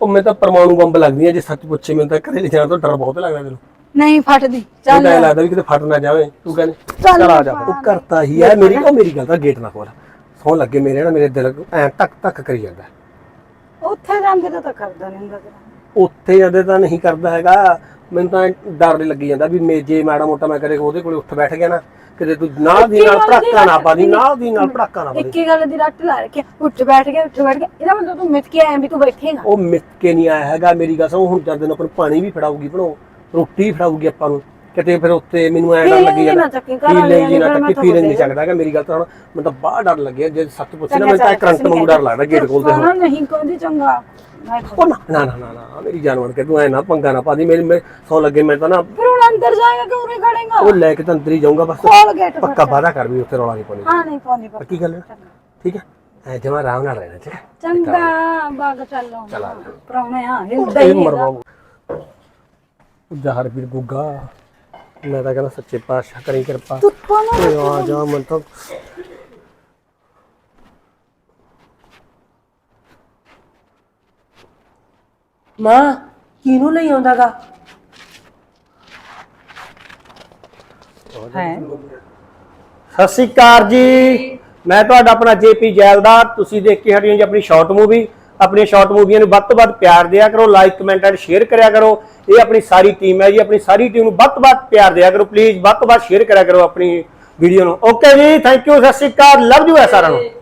ਉਹ ਮੈਂ ਤਾਂ ਪਰਮਾਣੂ ਬੰਬ ਲੱਗਦੀ ਹੈ ਜੇ ਸੱਚ ਪੁੱਛੇ ਮੈਨੂੰ ਤਾਂ ਘਰੇ ਲੈ ਜਾਣ ਤੋਂ ਡਰ ਬਹੁਤ ਲੱਗਦਾ ਤੈਨੂੰ। ਨਹੀਂ ਫਟਦੀ ਚੱਲ। ਐ ਲੱਗਦਾ ਵੀ ਕਿਤੇ ਫਟ ਨਾ ਜਾਵੇ ਤੂੰ ਕਹਿੰਦੇ ਚੱਲ ਆ ਜਾ। ਉਹ ਕਰਤਾ ਹੀ ਹੈ ਮੇਰੀ ਉਹ ਮੇਰੀ ਗੱਲ ਦਾ ਗੇਟ ਨਾ ਖੋਲ। ਸੌ ਲੱਗੇ ਮੇਰੇ ਨਾ ਮੇਰੇ ਦਿਲ ਐ ਟਕ ਟਕ ਕਰੀ ਜਾਂਦਾ। ਉੱਥੇ ਜਾਂਦੇ ਤਾਂ ਤਾਂ ਕਰਦਾ ਨਹੀਂ ਹੁੰਦਾ ਤੇਰਾ। ਉੱਥੇ ਜਾਂਦੇ ਤਾਂ ਨਹੀਂ ਕਰਦਾ ਹੈਗਾ। ਮੈਨੂੰ ਤਾਂ ਡਰ ਲੱਗੀ ਜਾਂਦਾ ਵੀ ਮੇ ਜੇ ਮਾੜਾ ਮੋਟਾ ਮੈਂ ਕਦੇ ਉਹਦੇ ਕੋਲੇ ਉੱਠ ਬੈਠ ਗਿਆ ਨਾ ਕਿਤੇ ਤੂੰ ਨਾਲ ਦੀ ਨਾਲ ਪੜਾਕਾ ਨਾ ਪਾ ਦੀ ਨਾਲ ਦੀ ਨਾਲ ਪੜਾਕਾ ਨਾ ਪਾ ਦੀ। ਇੱਕ ਗੱਲ ਦੀ ਰੱਟ ਲਾ ਰੱਖਿਆ ਉੱਠ ਬੈਠ ਗਿਆ ਉੱਠ ਬੈਠ ਗਿਆ ਇਹਦਾ ਮਤਲਬ ਤੂੰ ਮਿੱਥ ਕੇ ਆਇਆ ਵੀ ਤੂੰ ਬੈਠੇਗਾ ਉਹ ਮਿੱਤ ਕੇ ਨਹੀਂ ਆਇਆ ਹੈਗਾ ਮੇਰੀ ਗੱਲ ਸੁਣ ਹੁਣ ਜਦ ਨੂੰ ਆਪਾਂ ਨੂੰ ਪਾਣੀ ਵੀ ਫੜਾਊਗੀ ਭਣੋ ਰੋਟੀ ਵੀ ਫੜਾਊਗੀ ਆਪਾਂ ਨੂੰ ਕਿਤੇ ਫਿਰ ਉੱਤੇ ਮੈਨੂੰ ਐ ਡਰ ਲੱਗੀ ਜਾਂਦਾ ਵਾਲਿਆਂ ਫੀਲਿੰਗ ਜੀ ਨਾ ਮੈਂ ਫੀਲਿੰਗ ਨਹੀਂ ਚੱਕਦਾ ਹੈਗਾ ਮੇਰੀ ਗੱਲ ਤਾਂ ਹੁਣ ਮੈਨੂੰ ਤਾਂ ਬਾਹਰ ਡਰ ਲੱਗਿਆ ਜੇ ਸੱਚ ਪੁੱਛੇ ਨਾ ਚੰਗਾ ਮੈਨੂੰ ਤਾਂ ਕਰੰਟ ਵਾਂਗੂ ਡਰ ਲੱਗਦਾ ਗੇਟ ਖੋਲਦੇ ਹੋ ਨਾ ਨਹੀਂ ਕੋਈ ਚੰਗਾ। ਉਹ ਨਾ ਨਾ ਨਾ ਨਾ ਮੇਰੀ ਜਾਨ ਬਣ ਕੇ ਤੂੰ ਐ ਨਾ ਪੰਗਾ ਨਾ ਪਾ ਦੀ ਮੇਰੀ ਮੈਂ ਸੌ ਲੱਗੇ ਮੈਂ ਤਾਂ ਨਾ ਫਿਰ ਹੁਣ ਅੰਦਰ ਜਾਏਗਾ ਕਿ ਉਰੇ ਖੜੇਗਾ? ਉਹ ਲੈ ਕੇ ਤਾਂ ਅੰਦਰ ਹੀ ਜਾਊਂਗਾ ਬਸ। ਖੋਲ ਗੇਟ ਪੱਕਾ ਵਾਦਾ ਕਰ ਵੀ ਉੱਥੇ ਰੌਲਾ ਨਹੀਂ ਪਾਉਣੀ। ਹਾਂ ਨਹੀਂ ਪਾਉਂਦੀ ਪਾ ਪੱਕੀ ਗੱਲ ਹੈ? ਠੀਕ ਹੈ? ਐ ਜਮਾ ਆਰਾਮ ਨਾਲ ਰਹਿਣਾ ਠੀਕ ਹੈ? ਚੰਗਾ ਬਾਗ ਚੱਲੋ ਚਲਾ ਪ੍ਰਾਹੁਣੇ ਆ ਇਹ ਹੀ ਮਰਵਾ ਜਹਰ ਵੀਰ ਗੁੱਗਾ। ਮੈਂ ਤਾਂ ਕਹਿੰਦਾ ਸੱਚੇ ਪਾਤਸ਼ਾਹ ਕਰੀ ਕਿਰਪਾ। ਓਏ ਆ ਜਾ ਮਨ। ਤਾਂ ਮਾਂ ਕਿਹਨੂੰ ਲਈ ਆਉਂਦਾਗਾ? ਹੈ। ਸਤਿ ਸ਼੍ਰੀ ਅਕਾਲ ਜੀ। ਮੈਂ ਤੁਹਾਡਾ ਆਪਣਾ ਜੇਪੀ ਜੈਲਦਾਰ ਤੁਸੀਂ ਦੇਖ ਕੇ ਹਟੀਆਂ ਜੀ ਆਪਣੀ ਸ਼ਾਰਟ ਮੂਵੀ ਆਪਣੀਆਂ ਸ਼ਾਰਟ ਮੂਵੀਆਂ ਨੂੰ ਵੱਧ ਤੋਂ ਵੱਧ ਪਿਆਰ ਦਿਆ ਕਰੋ ਲਾਈਕ ਕਮੈਂਟ ਐਂਡ ਸ਼ੇਅਰ ਕਰਿਆ ਕਰੋ। ਇਹ ਆਪਣੀ ਸਾਰੀ ਟੀਮ ਹੈ ਜੀ, ਆਪਣੀ ਸਾਰੀ ਟੀਮ ਨੂੰ ਵੱਧ ਤੋਂ ਵੱਧ ਪਿਆਰ ਦਿਆ ਕਰੋ। ਪਲੀਜ਼ ਵੱਧ ਤੋਂ ਵੱਧ ਸ਼ੇਅਰ ਕਰਿਆ ਕਰੋ ਆਪਣੀ ਵੀਡੀਓ ਨੂੰ। ਓਕੇ ਜੀ ਥੈਂਕ ਯੂ ਸਤਿ ਸ਼੍ਰੀ ਅਕਾਲ। ਲਵ ਯੂ ਹੈ ਸਾਰਿਆਂ ਨੂੰ।